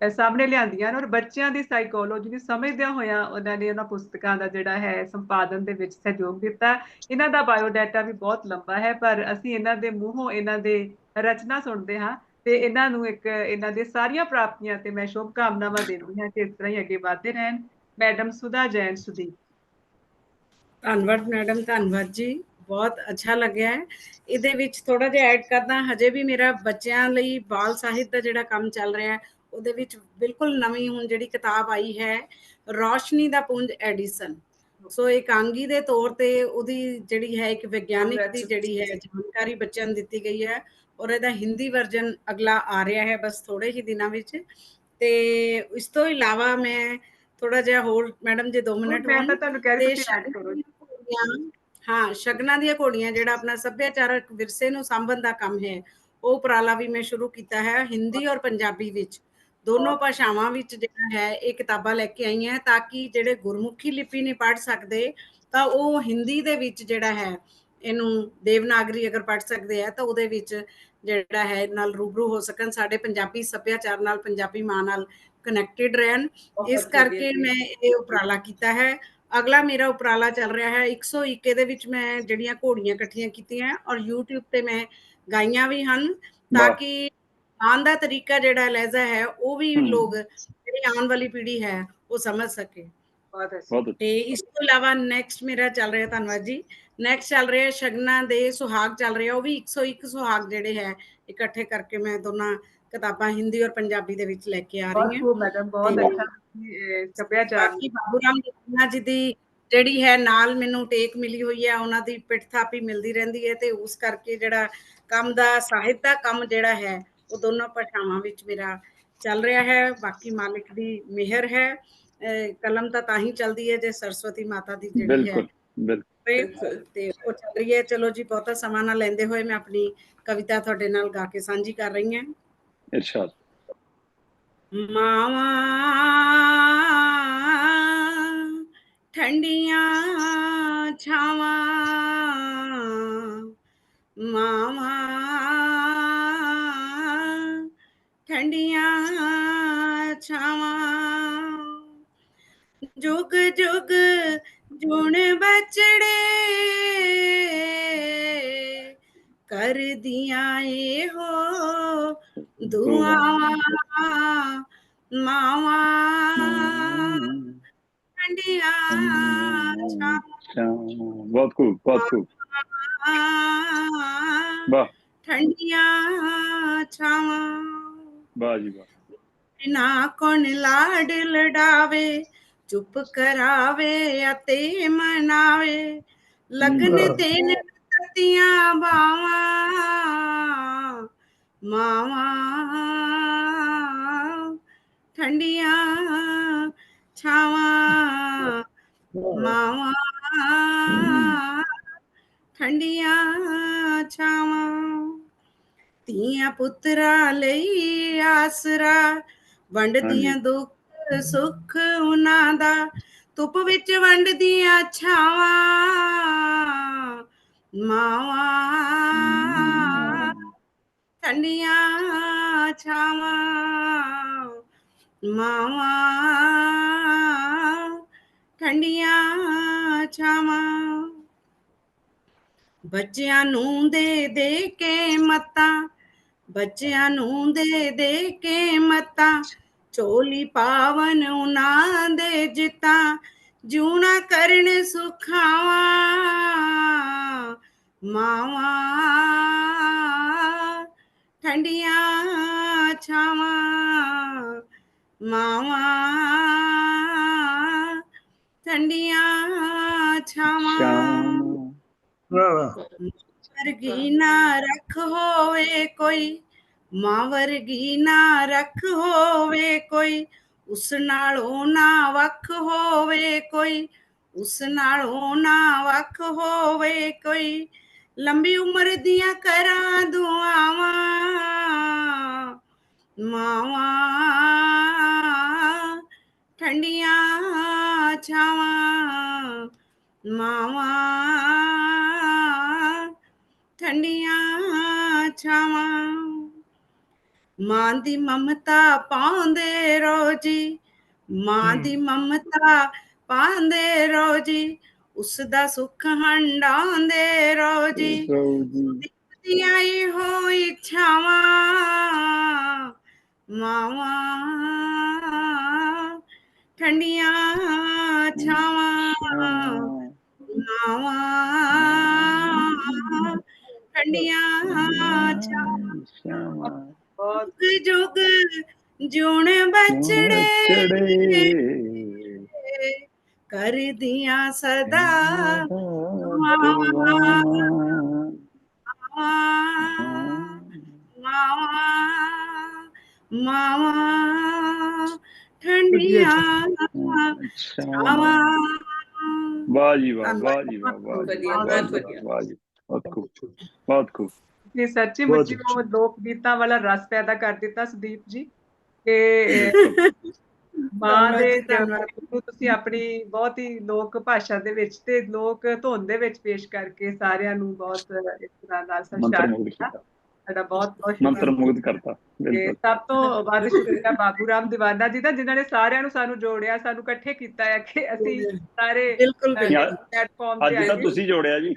ਸਾਹਮਣੇ ਲਿਆਂਦੀਆਂ ਨੇ ਔਰ ਬੱਚਿਆਂ ਦੀ ਸਾਈਕੋਲੋਜੀ ਨੂੰ ਸਮਝਦਿਆਂ ਹੋਇਆਂ ਉਹਨਾਂ ਨੇ ਉਹਨਾਂ ਪੁਸਤਕਾਂ ਦਾ ਜਿਹੜਾ ਹੈ ਸੰਪਾਦਨ ਦੇ ਵਿੱਚ ਸਹਿਯੋਗ ਦਿੱਤਾ। ਇਹਨਾਂ ਦਾ ਬਾਇਓਡਾਟਾ ਵੀ ਬਹੁਤ ਲੰਬਾ ਹੈ, ਪਰ ਅਸੀਂ ਇਹਨਾਂ ਦੇ ਮੂੰਹੋਂ ਇਹਨਾਂ ਦੇ ਰਚਨਾ ਸੁਣਦੇ ਹਾਂ ਤੇ ਇਹਨਾਂ ਨੂੰ ਇੱਕ ਇਹਨਾਂ ਦੇ ਸਾਰੀਆਂ ਪ੍ਰਾਪਤੀਆਂ ਤੇ ਮੈਂ ਸ਼ੁਭ ਕਾਮਨਾਵਾਂ ਦਿੰਦੀ ਹਾਂ ਕਿ ਇਸ ਤਰ੍ਹਾਂ ਹੀ ਅੱਗੇ ਵਧਦੇ ਰਹਿਣ। ਮੈਡਮ ਸੁਧਾ ਜੈਨ ਸੁਦੀਪ। ਧੰਨਵਾਦ ਮੈਡਮ, ਧੰਨਵਾਦ ਜੀ। ਬਹੁਤ ਅੱਛਾ ਲੱਗਿਆ ਹੈ। ਇਹਦੇ ਵਿੱਚ ਥੋੜਾ ਜਿਹਾ ਐਡ ਕਰਦਾ, ਹਜੇ ਵੀ ਮੇਰਾ ਬੱਚਿਆਂ ਲਈ ਬਾਲ ਸਾਹਿਤ ਦਾ ਜਿਹੜਾ ਕੰਮ ਚੱਲ ਰਿਹਾ ਹੈ ਉਹਦੇ ਵਿੱਚ ਬਿਲਕੁਲ ਨਵੀਂ ਹੁਣ ਜਿਹੜੀ ਕਿਤਾਬ ਆਈ ਹੈ ਰੋਸ਼ਨੀ ਦਾ ਪੁੰਜ ਐਡੀਸਨ। ਸੋ ਇਕਾਂਗੀ ਦੇ ਤੌਰ ਤੇ ਉਹਦੀ ਜਿਹੜੀ ਹੈ ਇੱਕ ਵਿਗਿਆਨਿਕ ਦੀ ਜਿਹੜੀ ਹੈ ਜਾਣਕਾਰੀ ਬੱਚਿਆਂ ਨੂੰ ਦਿੱਤੀ ਗਈ ਹੈ ਔਰ ਇਹਦਾ ਹਿੰਦੀ ਵਰਜਨ ਅਗਲਾ ਆ ਰਿਹਾ ਹੈ ਬਸ ਥੋੜੇ ਹੀ ਦਿਨਾਂ ਵਿੱਚ। ਤੇ ਇਸ ਤੋਂ ਇਲਾਵਾ ਮੈਂ ਥੋੜਾ ਜਿਹਾ ਹੋਰ ਮੈਡਮ ਜੇ 2 ਮਿੰਟ ਮੈਂ ਤਾਂ ਤੁਹਾਨੂੰ ਕਹਿ ਰਹੀ ਐਡ ਕਰੋ। ਹਾਂ ਸ਼ਗਨਾਂ ਦੀਆਂ ਘੋੜੀਆਂ ਜਿਹੜਾ ਆਪਣਾ ਸੱਭਿਆਚਾਰਕ ਵਿਰਸੇ ਨੂੰ ਸਾਂਭਣ ਦਾ ਕੰਮ ਹੈ ਉਹ ਉਪਰਾਲਾ ਵੀ ਮੈਂ ਸ਼ੁਰੂ ਕੀਤਾ ਹੈ ਹਿੰਦੀ ਔਰ ਪੰਜਾਬੀ ਵਿੱਚ। ਦੋਨੋਂ ਭਾਸ਼ਾਵਾਂ ਵਿੱਚ ਜਿਹੜਾ ਹੈ ਇਹ ਕਿਤਾਬਾਂ ਲੈ ਕੇ ਆਈ ਹਾਂ ਤਾਂ ਕਿ ਜਿਹੜੇ ਗੁਰਮੁਖੀ ਲਿਪੀ ਨਹੀਂ ਪੜ੍ਹ ਸਕਦੇ ਤਾਂ ਉਹ ਹਿੰਦੀ ਦੇ ਵਿੱਚ ਜਿਹੜਾ ਹੈ ਇਹਨੂੰ ਦੇਵਨਾਗਰੀ ਅਗਰ ਪੜ੍ਹ ਸਕਦੇ ਆ ਤਾਂ ਉਹਦੇ ਵਿੱਚ ਜਿਹੜਾ ਹੈ ਨਾਲ ਰੂਬਰੂ ਹੋ ਸਕਣ ਸਾਡੇ ਪੰਜਾਬੀ ਸੱਭਿਆਚਾਰ ਨਾਲ ਪੰਜਾਬੀ ਮਾਂ ਨਾਲ ਕਨੈਕਟਡ ਰਹਿਣ। ਇਸ ਕਰਕੇ ਮੈਂ ਇਹ ਉਪਰਾਲਾ ਕੀਤਾ ਹੈ। ਅਗਲਾ ਮੇਰਾ ਉਪਰਾਲਾ ਚੱਲ ਰਿਹਾ ਹੈ 101 ਦੇ ਵਿੱਚ ਮੈਂ ਜਿਹੜੀਆਂ ਘੋੜੀਆਂ ਇਕੱਠੀਆਂ ਕੀਤੀਆਂ ਔਰ YouTube ਤੇ ਮੈਂ ਗਾਈਆਂ ਵੀ ਹਨ ਤਾਂ। ਕਿ ਆਉਣ ਦਾ ਤਰੀਕਾ ਜਿਹੜਾ ਲਹਿਜ਼ਾ ਹੈ ਉਹ ਵੀ। ਲੋਕ ਜਿਹੜੀ ਆਉਣ ਵਾਲੀ ਪੀੜ੍ਹੀ ਹੈ ਉਹ ਸਮਝ ਸਕੇ ਬਹੁਤ ਬਹੁਤ। ਤੇ ਇਸ ਤੋਂ ਇਲਾਵਾ ਨੈਕਸਟ ਮੇਰਾ ਚੱਲ ਰਿਹਾ ਧੰਨਵਾਦ ਜੀ ਨੈਕਸਟ ਚੱਲ ਰਿਹਾ ਸ਼ਗਨਾਂ ਦੇ ਸੁਹਾਗ ਚੱਲ ਰਿਹਾ ਉਹ ਵੀ 101 ਸੁਹਾਗ ਜਿਹੜੇ ਹੈ ਇਕੱਠੇ ਕਰਕੇ ਮੈਂ ਦੋਨਾਂ ਕਿਤਾਬਾਂ ਹਿੰਦੀ ਔਰ ਪੰਜਾਬੀ ਦੇ ਵਿੱਚ ਲੈ ਕੇ ਆ ਬਹੁਤ ਰਹੀ ਹਾਂ ਖੂਬ ਮੈਡਮ ਬਹੁਤ ਅੱਛਾ ਸੱਭਿਆਚਾਰ ਬਾਕੀ ਬਾਬੂ ਰਾਮ ਜੀਨਾ ਜੀ ਦੀ ਜਿਹੜੀ ਹੈ ਨਾਲ ਮੈਨੂੰ ਟੇਕ ਮਿਲੀ ਹੋਈ ਹੈ ਉਹਨਾਂ ਦੀ ਪਿੱਠ ਥਾਪੀ ਮਿਲਦੀ ਰਹਿੰਦੀ ਹੈ ਤੇ ਉਸ ਕਰਕੇ ਜਿਹੜਾ ਕੰਮ ਦਾ ਸਾਹਿਤ ਦਾ ਕੰਮ ਜਿਹੜਾ ਹੈ ਉਹ ਦੋਨੋਂ ਭਾਸ਼ਾਵਾਂ ਵਿੱਚ ਮੇਰਾ ਚੱਲ ਰਿਹਾ ਹੈ ਬਾਕੀ ਮਾਲਿਕ ਦੀ ਮਿਹਰ ਹੈ। ਕਲਮ ਤਾਂ ਤਾਂ ਹੀ ਚੱਲਦੀ ਹੈ ਜੇ ਸਰਸਵਤੀ ਮਾਤਾ ਦੀ ਜਿਹੜੀ ਹੈ। ਬਿਲਕੁਲ ਬਿਲਕੁਲ। ਬਿਲਕੁਲ ਤੇ ਉਹ ਚੱਲ ਰਹੀ ਹੈ। ਚਲੋ ਜੀ ਬਹੁਤਾ ਸਮਾਂ ਨਾ ਲੈਂਦੇ ਹੋਏ ਮੈਂ ਆਪਣੀ ਕਵਿਤਾ ਤੁਹਾਡੇ ਨਾਲ ਗਾ ਕੇ ਸਾਂਝੀ ਕਰ ਰਹੀ ਹਾਂ। ਇਰਸ਼ਾਦ। ਮਾਵਾ ਠੰਡੀਆਂ ਛਾਵਾਂ ਮਾਵਾ ਠੰਡੀਆਂ ਛਾਵਾਂ ਜੁਗ ਜੁਗ ਜੁਣ ਬਚੜੇ ਕਰਦੀਆਂ ਇਹੋ ਦੁਆਵਾਂ ਮਾਵਾਂ ਠੰਡੀਆਂ ਛਾਵਾਂ ਬਹੁਤ ਖੂਬ ਬਹੁਤ ਖੂਬ ਵਾਹ ਠੰਡੀਆਂ ਛਾਵਾਂ ਵਾਹ ਜੀ ਵਾਹ। ਨਾ ਕੋਣ ਲਾਡ ਲਡਾਵੇ ਚੁੱਪ ਕਰਾਵੇ ਅਤੇ ਮਨਾਵੇ। ਲਗਨ। ਦੇਨ ਤਤੀਆਂ ਬਾਵਾਂ ਮਾਵਾਂ ਠੰਡੀਆਂ ਛਾਵਾਂ ਮਾਵਾਂ ਠੰਡੀਆਂ ਛਾਵਾਂ। ਧੀਆਂ ਪੁੱਤਰਾਂ ਲਈ ਆਸਰਾ ਵੰਡਦੀਆਂ ਦੁੱਖ ਸੁੱਖ ਉਹਨਾਂ ਦਾ ਧੁੱਪ ਵਿੱਚ ਵੰਡਦੀਆਂ ਛਾਵਾਂ ਮਾਵਾਂ ਠੰਡੀਆਂ ਛਾਵਾਂ ਮਾਵਾਂ ਠੰਡੀਆਂ ਛਾਵਾਂ। ਬੱਚਿਆਂ ਨੂੰ ਦੇ ਦੇ ਕੇ ਮਤਾਂ ਬੱਚਿਆਂ ਨੂੰ ਦੇ ਦੇ ਕੇ ਮਤਾਂ ਝੋਲੀ ਪਾਵਨ ਉਹਨਾਂ ਦੇ ਜਿੱਤਾਂ ਜੂਣਾ ਕਰਨ ਸੁਖਾਵਾਂ, ਮਾਵਾਂ, ਠੰਡੀਆਂ ਛਾਵਾਂ, ਮਾਵਾਂ, ਠੰਡੀਆਂ ਛਾਵਾਂ। ਵਾਹ ਵਾਹ। ਵਰਗੀ ਨਾ ਰੱਖ ਹੋਵੇ ਕੋਈ, ਮਾਂ ਵਰਗੀ ਨਾ ਰੱਖ ਹੋਵੇ ਕੋਈ, ਉਸ ਨਾਲੋਂ ਨਾ ਵੱਖ ਹੋਵੇ ਕੋਈ, ਉਸ ਨਾਲੋਂ ਨਾ ਵੱਖ ਹੋਵੇ ਕੋਈ, ਲੰਬੀ ਉਮਰ ਦੀਆਂ ਕਰਾਂ ਦੁਆਵਾਂ, ਮਾਵਾਂ, ਠੰਡੀਆਂ ਛਾਵਾਂ, ਮਾਵਾਂ ਠੰਡੀਆਂ ਛਾਵਾਂ। ਮਾਂ ਦੀ ਮਮਤਾ ਪਾਉਂਦੇ ਰੋਜੀ ਮਾਂ। ਦੀ ਮਮਤਾ ਪਾਉਂਦੇ ਰੋਜੀ ਉਸ ਦਾ ਸੁੱਖ ਹੰਡਾਉਂਦੇ ਰੋਜੀ। ਦੀ ਆਈ ਹੋ ਇੱਛਾਵਾਂ ਮਾਵਾਂ ਠੰਡੀਆਂ ਛਾਵਾਂ। ਮਾਵਾਂ। ਠੰਡੀਆਂ ਛਾਵਾਂ ਬਹੁਤ ਜੁਗ ਜੁਣ ਬਚੜੇ ਕਰਦੀਆਂ ਸਦਾ ਮਾਵਾਂ। ਠੰਡੀਆਂ ਛਾਵਾਂ ਵਾਹ ਜੀ ਵਾਹ ਵਾਹ ਜੀ ਵਾਹ ਜੀ। ਵਾਹ ਜੀ ਬਹੁਤ ਖੂਬ ਬਹੁਤ ਖੂਬ। ਜੀ ਸੱਚੀ ਮੁੱਚੀ। ਉਹ ਲੋਕ ਗੀਤਾਂ ਵਾਲਾ ਰਸ ਪੈਦਾ ਕਰ ਦਿੱਤਾ ਸੁਦੀਪ ਜੀ। ਕਿ ਮਾਂ ਦੇ। ਨੂੰ ਤੁਸੀਂ ਆਪਣੀ ਬਹੁਤ ਹੀ ਲੋਕ ਭਾਸ਼ਾ ਦੇ ਵਿੱਚ ਤੇ ਲੋਕ ਧੁਨ ਦੇ ਵਿੱਚ ਪੇਸ਼ ਕਰਕੇ ਸਾਰਿਆਂ ਨੂੰ ਬਹੁਤ ਇਸ ਤਰ੍ਹਾਂ ਨਾਲ ਸੰਚਾਰ ਕੀਤਾ। ਕੀਤਾ ਸਾਡਾ ਬਹੁਤ ਬਹੁਤ ਮੰਤਰ ਮੁਗਧ ਕਰਤਾ ਤੇ ਬਿਲਕੁਲ। ਸਭ ਤੋਂ ਵੱਧ ਸ਼ੁਕਰੀਆ ਬਾਬੂ ਰਾਮ ਦੀਵਾਨਾ ਜੀ ਦਾ ਜਿਨ੍ਹਾਂ ਨੇ ਸਾਰਿਆਂ ਨੂੰ ਸਾਨੂੰ ਜੋੜਿਆ ਸਾਨੂੰ ਇਕੱਠੇ ਕੀਤਾ ਹੈ ਕਿ ਅਸੀਂ ਸਾਰੇ ਬਿਲਕੁਲ ਪਲੇਟਫਾਰਮ ਤੇ ਅੱਜ ਤਾਂ ਤੁਸੀਂ ਜੋੜਿਆ ਜੀ।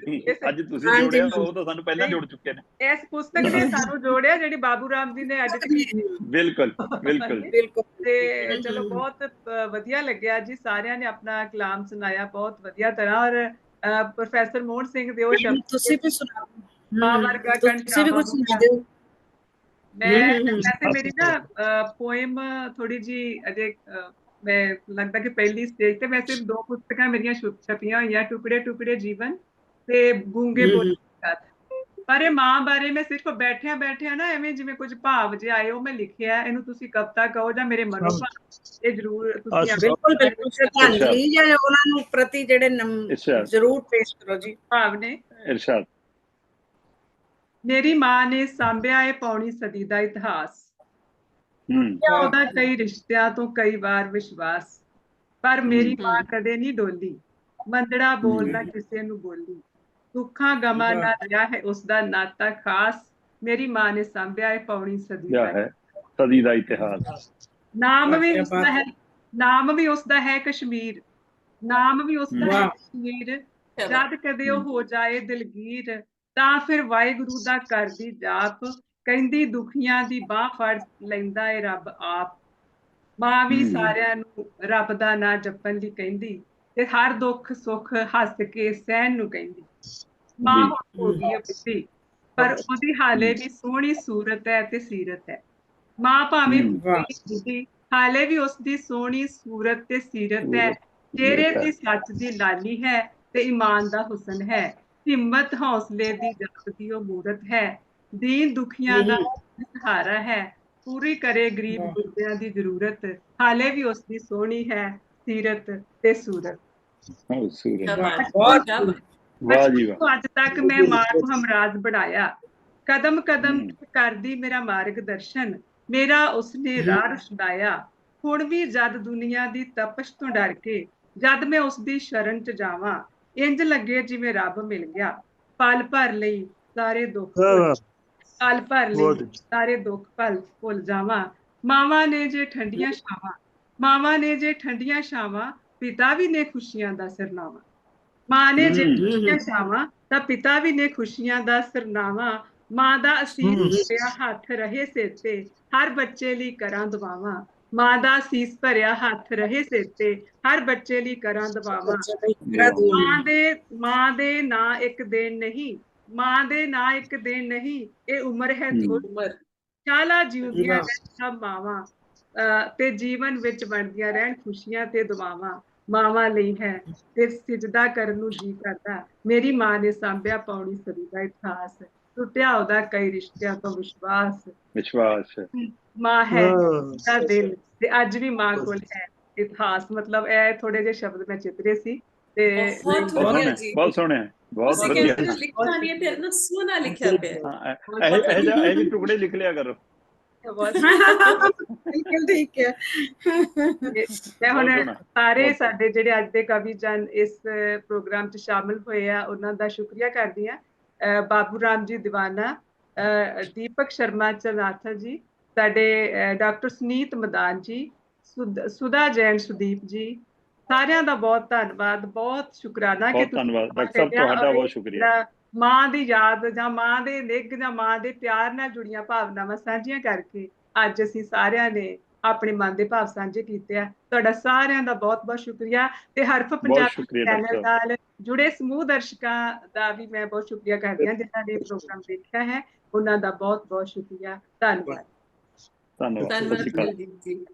ਅੱਜ ਤੁਸੀਂ ਜੋੜਿਆ। ਉਹ ਤਾਂ ਸਾਨੂੰ ਪਹਿਲਾਂ। ਜੋੜ ਚੁੱਕੇ ਨੇ। ਇਸ ਪੁਸਤਕ ਨੇ ਸਾਨੂੰ ਜੋੜਿਆ ਜਿਹੜੀ ਬਾਬੂ ਰਾਮ ਜੀ ਨੇ ਐਡਿਟ ਕੀਤੀ ਬਿਲਕੁਲ ਬਿਲਕੁਲ। ਬਿਲਕੁਲ। ਤੇ ਚਲੋ ਬਹੁਤ ਵਧੀਆ ਲੱਗਿਆ ਜੀ। ਸਾਰਿਆਂ ਨੇ ਆਪਣਾ ਕਲਾਮ ਸੁਣਾਇਆ ਬਹੁਤ ਵਧੀਆ ਤਰ੍ਹਾਂ। ਔਰ ਪ੍ਰੋਫੈਸਰ ਮੋਹਨ ਸਿੰਘ ਦੇ ਉਹ ਸ਼ਬਦ ਤੁਸੀਂ ਵੀ ਸੁਣਾਓ। ਮਾਂ ਵਰਗਾ ਤੁਸੀਂ ਕੰਠਾ ਵੀ ਕੁਝ ਸੁਣਾ ਦਿਓ ਮੈਂ ਵੈਸੇ ਮੇਰੀ ਨਾ ਪੋਇਮ ਥੋੜੀ ਜੀ ਅਜੇ ਮੈਂ ਲੱਗਦਾ ਕਿ ਪਹਿਲੀ ਸਟੇਜ ਤੇ ਵੈਸੇ ਦੋ ਪੁਸਤਕਾਂ ਮੇਰੀਆਂ ਛੁਪ- ਛਪੀਆਂ ਹੋਈਆਂ ਟੁਕੜੇ ਟੁਕੜੇ ਜੀਵਨ ਤੇ ਗੂੰਗੇ ਬੋਲੇ ਗਾਥਾ ਪਰ ਇਹ ਮਾਂ ਬਾਰੇ ਮੈਂ ਸਿਰਫ ਬੈਠਿਆ ਬੈਠਿਆ ਨਾ ਐਵੇਂ ਜਿਵੇਂ ਕੁਝ ਭਾਵ ਜਿਹਾ ਆਏ ਉਹ ਮੈਂ ਲਿਖਿਆ ਇਹਨੂੰ ਤੁਸੀਂ ਕਵਿਤਾ ਕਹੋ ਜਾਂ ਮੇਰੇ ਮਨੋਭਾਵ ਇਹ ਜ਼ਰੂਰ ਤੁਸੀਂ। ਬਿਲਕੁਲ ਬਿਲਕੁਲ ਸ਼ਰਧਾਂਜਲੀ ਜਾਂ ਉਹਨਾਂ ਨੂੰ ਪ੍ਰਤੀ ਜਿਹੜੇ ਜ਼ਰੂਰ ਪੇਸ਼ ਕਰੋ ਜੀ। ਭਾਵ ਨੇ। ਇਰਸ਼ਾਦ। ਮੇਰੀ ਮਾਂ ਨੇ ਸਾਂਭਿਆ ਇਹ ਪੌਣੀ ਸਦੀ ਦਾ ਇਤਿਹਾਸ। ਹੂੰ। ਉਹਦਾ ਕਈ ਰਿਸ਼ਤਿਆਂ ਤੋਂ ਕਈ ਵਾਰ ਵਿਸ਼ਵਾਸ। ਪਰ ਮੇਰੀ। ਮਾਂ ਕਦੇ ਨਹੀਂ ਡੋਲੀ। ਮੰਦੜਾ ਬੋਲਦਾ ਕਿਸੇ ਨੂੰ ਬੋਲੀ। ਦੁੱਖਾਂ ਗਮਾਂ ਨਾਲ ਰਿਹਾ ਹੈ ਉਸ ਦਾ ਨਾਤਾ ਖਾਸ। ਮੇਰੀ ਮਾਂ ਨੇ ਸਾਂਭਿਆ ਇਹ ਪੌਣੀ ਸਦੀ ਕਿਆ ਦਾ ਹੈ ਸਦੀ ਦਾ ਇਤਿਹਾਸ। ਨਾਮ ਵੀ ਕਿਆ ਉਸ ਦਾ ਹੈ। ਨਾਮ ਵੀ ਉਸ ਦਾ ਹੈ ਕਸ਼ਮੀਰ। ਨਾਮ ਵੀ ਉਸ ਦਾ ਹੈ। ਕਸ਼ਮੀਰ। ਜਦ ਕਦੇ ਉਹ ਹੋ ਜਾਏ ਦਿਲਗੀਰ। ਤਾਂ ਫਿਰ ਵਾਹਿਗੁਰੂ ਦਾ ਕਰਦੀ ਜਾਪ ਕਹਿੰਦੀ ਦੁਖੀਆਂ ਦੀ ਬਾਹ ਫੜ ਲੈਂਦਾ ਏ ਰੱਬ ਆਪ। ਮਾਂ ਵੀ। ਸਾਰਿਆਂ ਨੂੰ ਰੱਬ ਦਾ ਨਾਂ ਜਪਣ ਲਈ ਕਹਿੰਦੀ ਤੇ ਹਰ ਦੁੱਖ ਸੁੱਖ ਹੱਸ ਕੇ ਸਹਿਣ ਨੂੰ ਕਹਿੰਦੀ। ਮਾਂ ਹੋ ਗਈ ਬੁੱਢੀ ਪਰ ਉਹਦੀ ਹਾਲੇ ਵੀ ਸੋਹਣੀ ਸੂਰਤ ਹੈ ਤੇ ਸੀਰਤ ਹੈ। ਮਾਂ ਭਾਵੇਂ। ਬੁੱਢੀ ਹਾਲੇ ਵੀ ਉਸ ਦੀ ਸੋਹਣੀ ਸੂਰਤ ਤੇ ਸੀਰਤ ਹੈ। ਚਿਹਰੇ ਦੀ ਸੱਚ ਦੀ ਲਾਲੀ ਹੈ ਤੇ ਈਮਾਨ ਦਾ ਹੁਸਨ ਹੈ। ਹਿੰਮਤ ਹੌਸਲੇ ਦੀ ਜਗਤੀ ਉਹ ਮੂਰਤ ਹੈ। ਦੀਨ ਦੁਖੀਆਂ ਦਾ ਸਹਾਰਾ ਹੈ। ਪੂਰੀ ਕਰੇ ਗਰੀਬ। ਗੁਰਦਿਆਂ ਦੀ ਜ਼ਰੂਰਤ। ਹਾਲੇ ਵੀ ਉਸ ਦੀ ਸੋਹਣੀ ਹੈ ਸੀਰਤ ਤੇ ਸੂਰਤ। ਬਹੁਤ। ਵਾਹ ਜੀ ਵਾਹ। ਅੱਜ ਤੱਕ ਮੈਂ ਮਾਂ ਨੂੰ ਹਮਰਾਜ ਬਣਾਇਆ। ਕਦਮ ਕਦਮ ਕਰਦੀ ਮੇਰਾ ਮਾਰਗਦਰਸ਼ਨ ਮੇਰਾ ਉਸਨੇ ਰਾਹ ਰੁਸ਼ਨਾਇਆ। ਹੁਣ ਵੀ ਜਦ ਦੁਨੀਆ ਦੀ ਤਪਸ਼ ਤੋਂ ਡਰ ਕੇ ਜਦ ਮੈਂ ਉਸ ਦੀ ਸ਼ਰਨ ਚ ਜਾਵਾਂ ਇੰਜ ਲੱਗੇ ਜਿਵੇਂ ਰੱਬ ਮਿਲ ਗਿਆ। ਪਲ ਭਰ ਲਈ ਸਾਰੇ ਦੁੱਖ ਪਲ ਭਰ ਲਈ ਸਾਰੇ ਦੁੱਖ ਭਲ ਭੁੱਲ ਜਾਵਾਂ। ਮਾਵਾਂ ਨੇ ਜੇ ਠੰਡੀਆਂ ਛਾਵਾਂ ਮਾਵਾਂ ਨੇ ਜੇ ਠੰਡੀਆਂ ਛਾਵਾਂ ਪਿਤਾ ਵੀ ਨੇ ਖੁਸ਼ੀਆਂ ਦਾ ਸਰਨਾਵਾ ਮਾਂ ਨੇ ਜੇ। ਠੰਡੀਆਂ ਛਾਵਾਂ ਤਾਂ ਪਿਤਾ ਵੀ ਨੇ ਖੁਸ਼ੀਆਂ ਦਾ ਸਰਨਾਵਾ ਮਾਂ ਦਾ ਅਸੀਸ। ਭਰਿਆ ਹੱਥ ਰਹੇ ਸਿਰ ਤੇ ਹਰ ਬੱਚੇ ਲਈ ਕਰਾਂ ਦੁਆਵਾਂ। ਮਾਂ ਦਾ ਅਸੀਸ ਭਰਿਆ ਹੱਥ ਰਹੇ ਸਿਰ ਤੇ ਹਰ ਬੱਚੇ ਲਈ ਕਰਾਂ ਦੁਆਵਾਂ ਮਾਂ ਦੇ ਮਾਂ ਦੇ ਨਾਂ ਇੱਕ ਦਿਨ ਨਹੀਂ ਮਾਂ ਦੇ ਨਾਂ ਇੱਕ ਦਿਨ ਨਹੀਂ ਇਹ ਉਮਰ ਹੈ। ਥੋੜੀ ਉਮਰ ਚਾਲਾ ਜਿਉਂਦੀਆਂ। ਰਹਿਣ ਸਭ ਮਾਵਾਂ ਅਹ ਤੇ ਜੀਵਨ ਵਿੱਚ ਬਣਦੀਆਂ ਰਹਿਣ ਖੁਸ਼ੀਆਂ ਤੇ ਦੁਆਵਾਂ ਮਾਵਾਂ ਲਈ ਹੈ ਤੇ ਸਿਜਦਾ ਕਰਨ ਨੂੰ ਜੀ ਕਰਦਾ ਮੇਰੀ ਮਾਂ ਨੇ ਸਾਂਭਿਆ ਪੌੜੀ ਸਦੀ ਦਾ ਇਤਿਹਾਸ ਟੁੱਟਿਆ ਉਹਦਾ ਕਈ ਰਿਸ਼ਤਿਆਂ ਤੋਂ ਵਿਸ਼ਵਾਸ। ਵਿਸ਼ਵਾਸ। ਮਾਂ ਹੈ। ਦਾ ਦਿਲ ਤੇ ਅੱਜ ਵੀ ਮਾਂ ਕੋਲ ਹੈ। ਇਤਿਹਾਸ ਮਤਲਬ ਇਹ ਥੋੜੇ ਜਿਹੇ ਸ਼ਬਦ ਮੈਂ ਚਿਤਰੇ ਸੀ ਤੇ ਬਹੁਤ ਬਹੁਤ ਵਧੀਆ ਜੀ। ਬਹੁਤ ਸੋਹਣਾ ਬਹੁਤ ਵਧੀਆ। ਲਿਖਿਆ ਨਹੀਂ ਹੈ ਤੇ ਇੰਨਾ ਸੋਹਣਾ ਲਿਖਿਆ ਪਿਆ। ਇਹ ਇਹ- ਇਹ ਜਿਹਾ- ਇਹ ਜਿਹੇ ਟੁਕੜੇ ਲਿਖ ਲਿਆ ਕਰੋ। ਬਹੁਤ ਬਿਲਕੁਲ ਠੀਕ ਹੈ। ਮੈਂ ਹੁਣ। ਸਾਰੇ ਸਾਡੇ ਜਿਹੜੇ ਅੱਜ ਦੇ ਕਵੀ ਜਨ ਇਸ ਪ੍ਰੋਗਰਾਮ 'ਚ ਸ਼ਾਮਿਲ ਹੋਏ ਆ ਉਹਨਾਂ ਦਾ ਸ਼ੁਕਰੀਆ ਕਰਦੀ ਆ ਬਾਬੂ ਰਾਮ ਜੀ ਦੀਵਾਨਾ ਦੀਪਕ ਸ਼ਰਮਾ ਚਨਾਥਾ ਜੀ ਸਾਡੇ ਡਾਕਟਰ ਸੁਨੀਤ ਮਦਾਨ ਜੀ ਸੁਧਾ ਜੈਨ ਸੁਦੀਪ ਜੀ ਸਾਰਿਆਂ ਦਾ ਬਹੁਤ ਧੰਨਵਾਦ ਬਹੁਤ ਸ਼ੁਕਰਾਨਾ ਕਿ ਬਹੁਤ ਤੁਸੀਂ ਧੰਨਵਾਦ ਡਾਕਟਰ ਸਾਹਿਬ ਤੁਹਾਡਾ ਬਹੁਤ ਸ਼ੁਕਰੀਆ। ਮਾਂ ਦੀ ਯਾਦ ਜਾਂ ਮਾਂ ਦੇ ਨਿੱਘ ਜਾਂ ਮਾਂ ਦੇ ਪਿਆਰ ਨਾਲ ਜੁੜੀਆਂ ਭਾਵਨਾਵਾਂ ਸਾਂਝੀਆਂ ਕਰਕੇ ਅੱਜ ਅਸੀਂ ਸਾਰਿਆਂ ਨੇ ਆਪਣੇ ਮਨ ਦੇ ਭਾਵ ਸਾਂਝੇ ਕੀਤੇ ਆ। ਤੁਹਾਡਾ ਸਾਰਿਆਂ ਦਾ ਬਹੁਤ ਬਹੁਤ ਸ਼ੁਕਰੀਆ ਤੇ ਹਰਫ ਪੰਜਾਬ ਚੈਨਲ ਨਾਲ ਜੁੜੇ ਸਮੂਹ ਦਰਸ਼ਕਾਂ ਦਾ ਵੀ ਮੈਂ ਬਹੁਤ ਸ਼ੁਕਰੀਆ ਕਰਦੀ ਹਾਂ ਜਿਨ੍ਹਾਂ ਨੇ ਪ੍ਰੋਗਰਾਮ ਦੇਖਿਆ ਹੈ। ਉਹਨਾਂ ਦਾ ਬਹੁਤ ਬਹੁਤ ਸ਼ੁਕਰੀਆ। ਧੰਨਵਾਦ। ਧੰਨਵਾਦ। ਜੀ।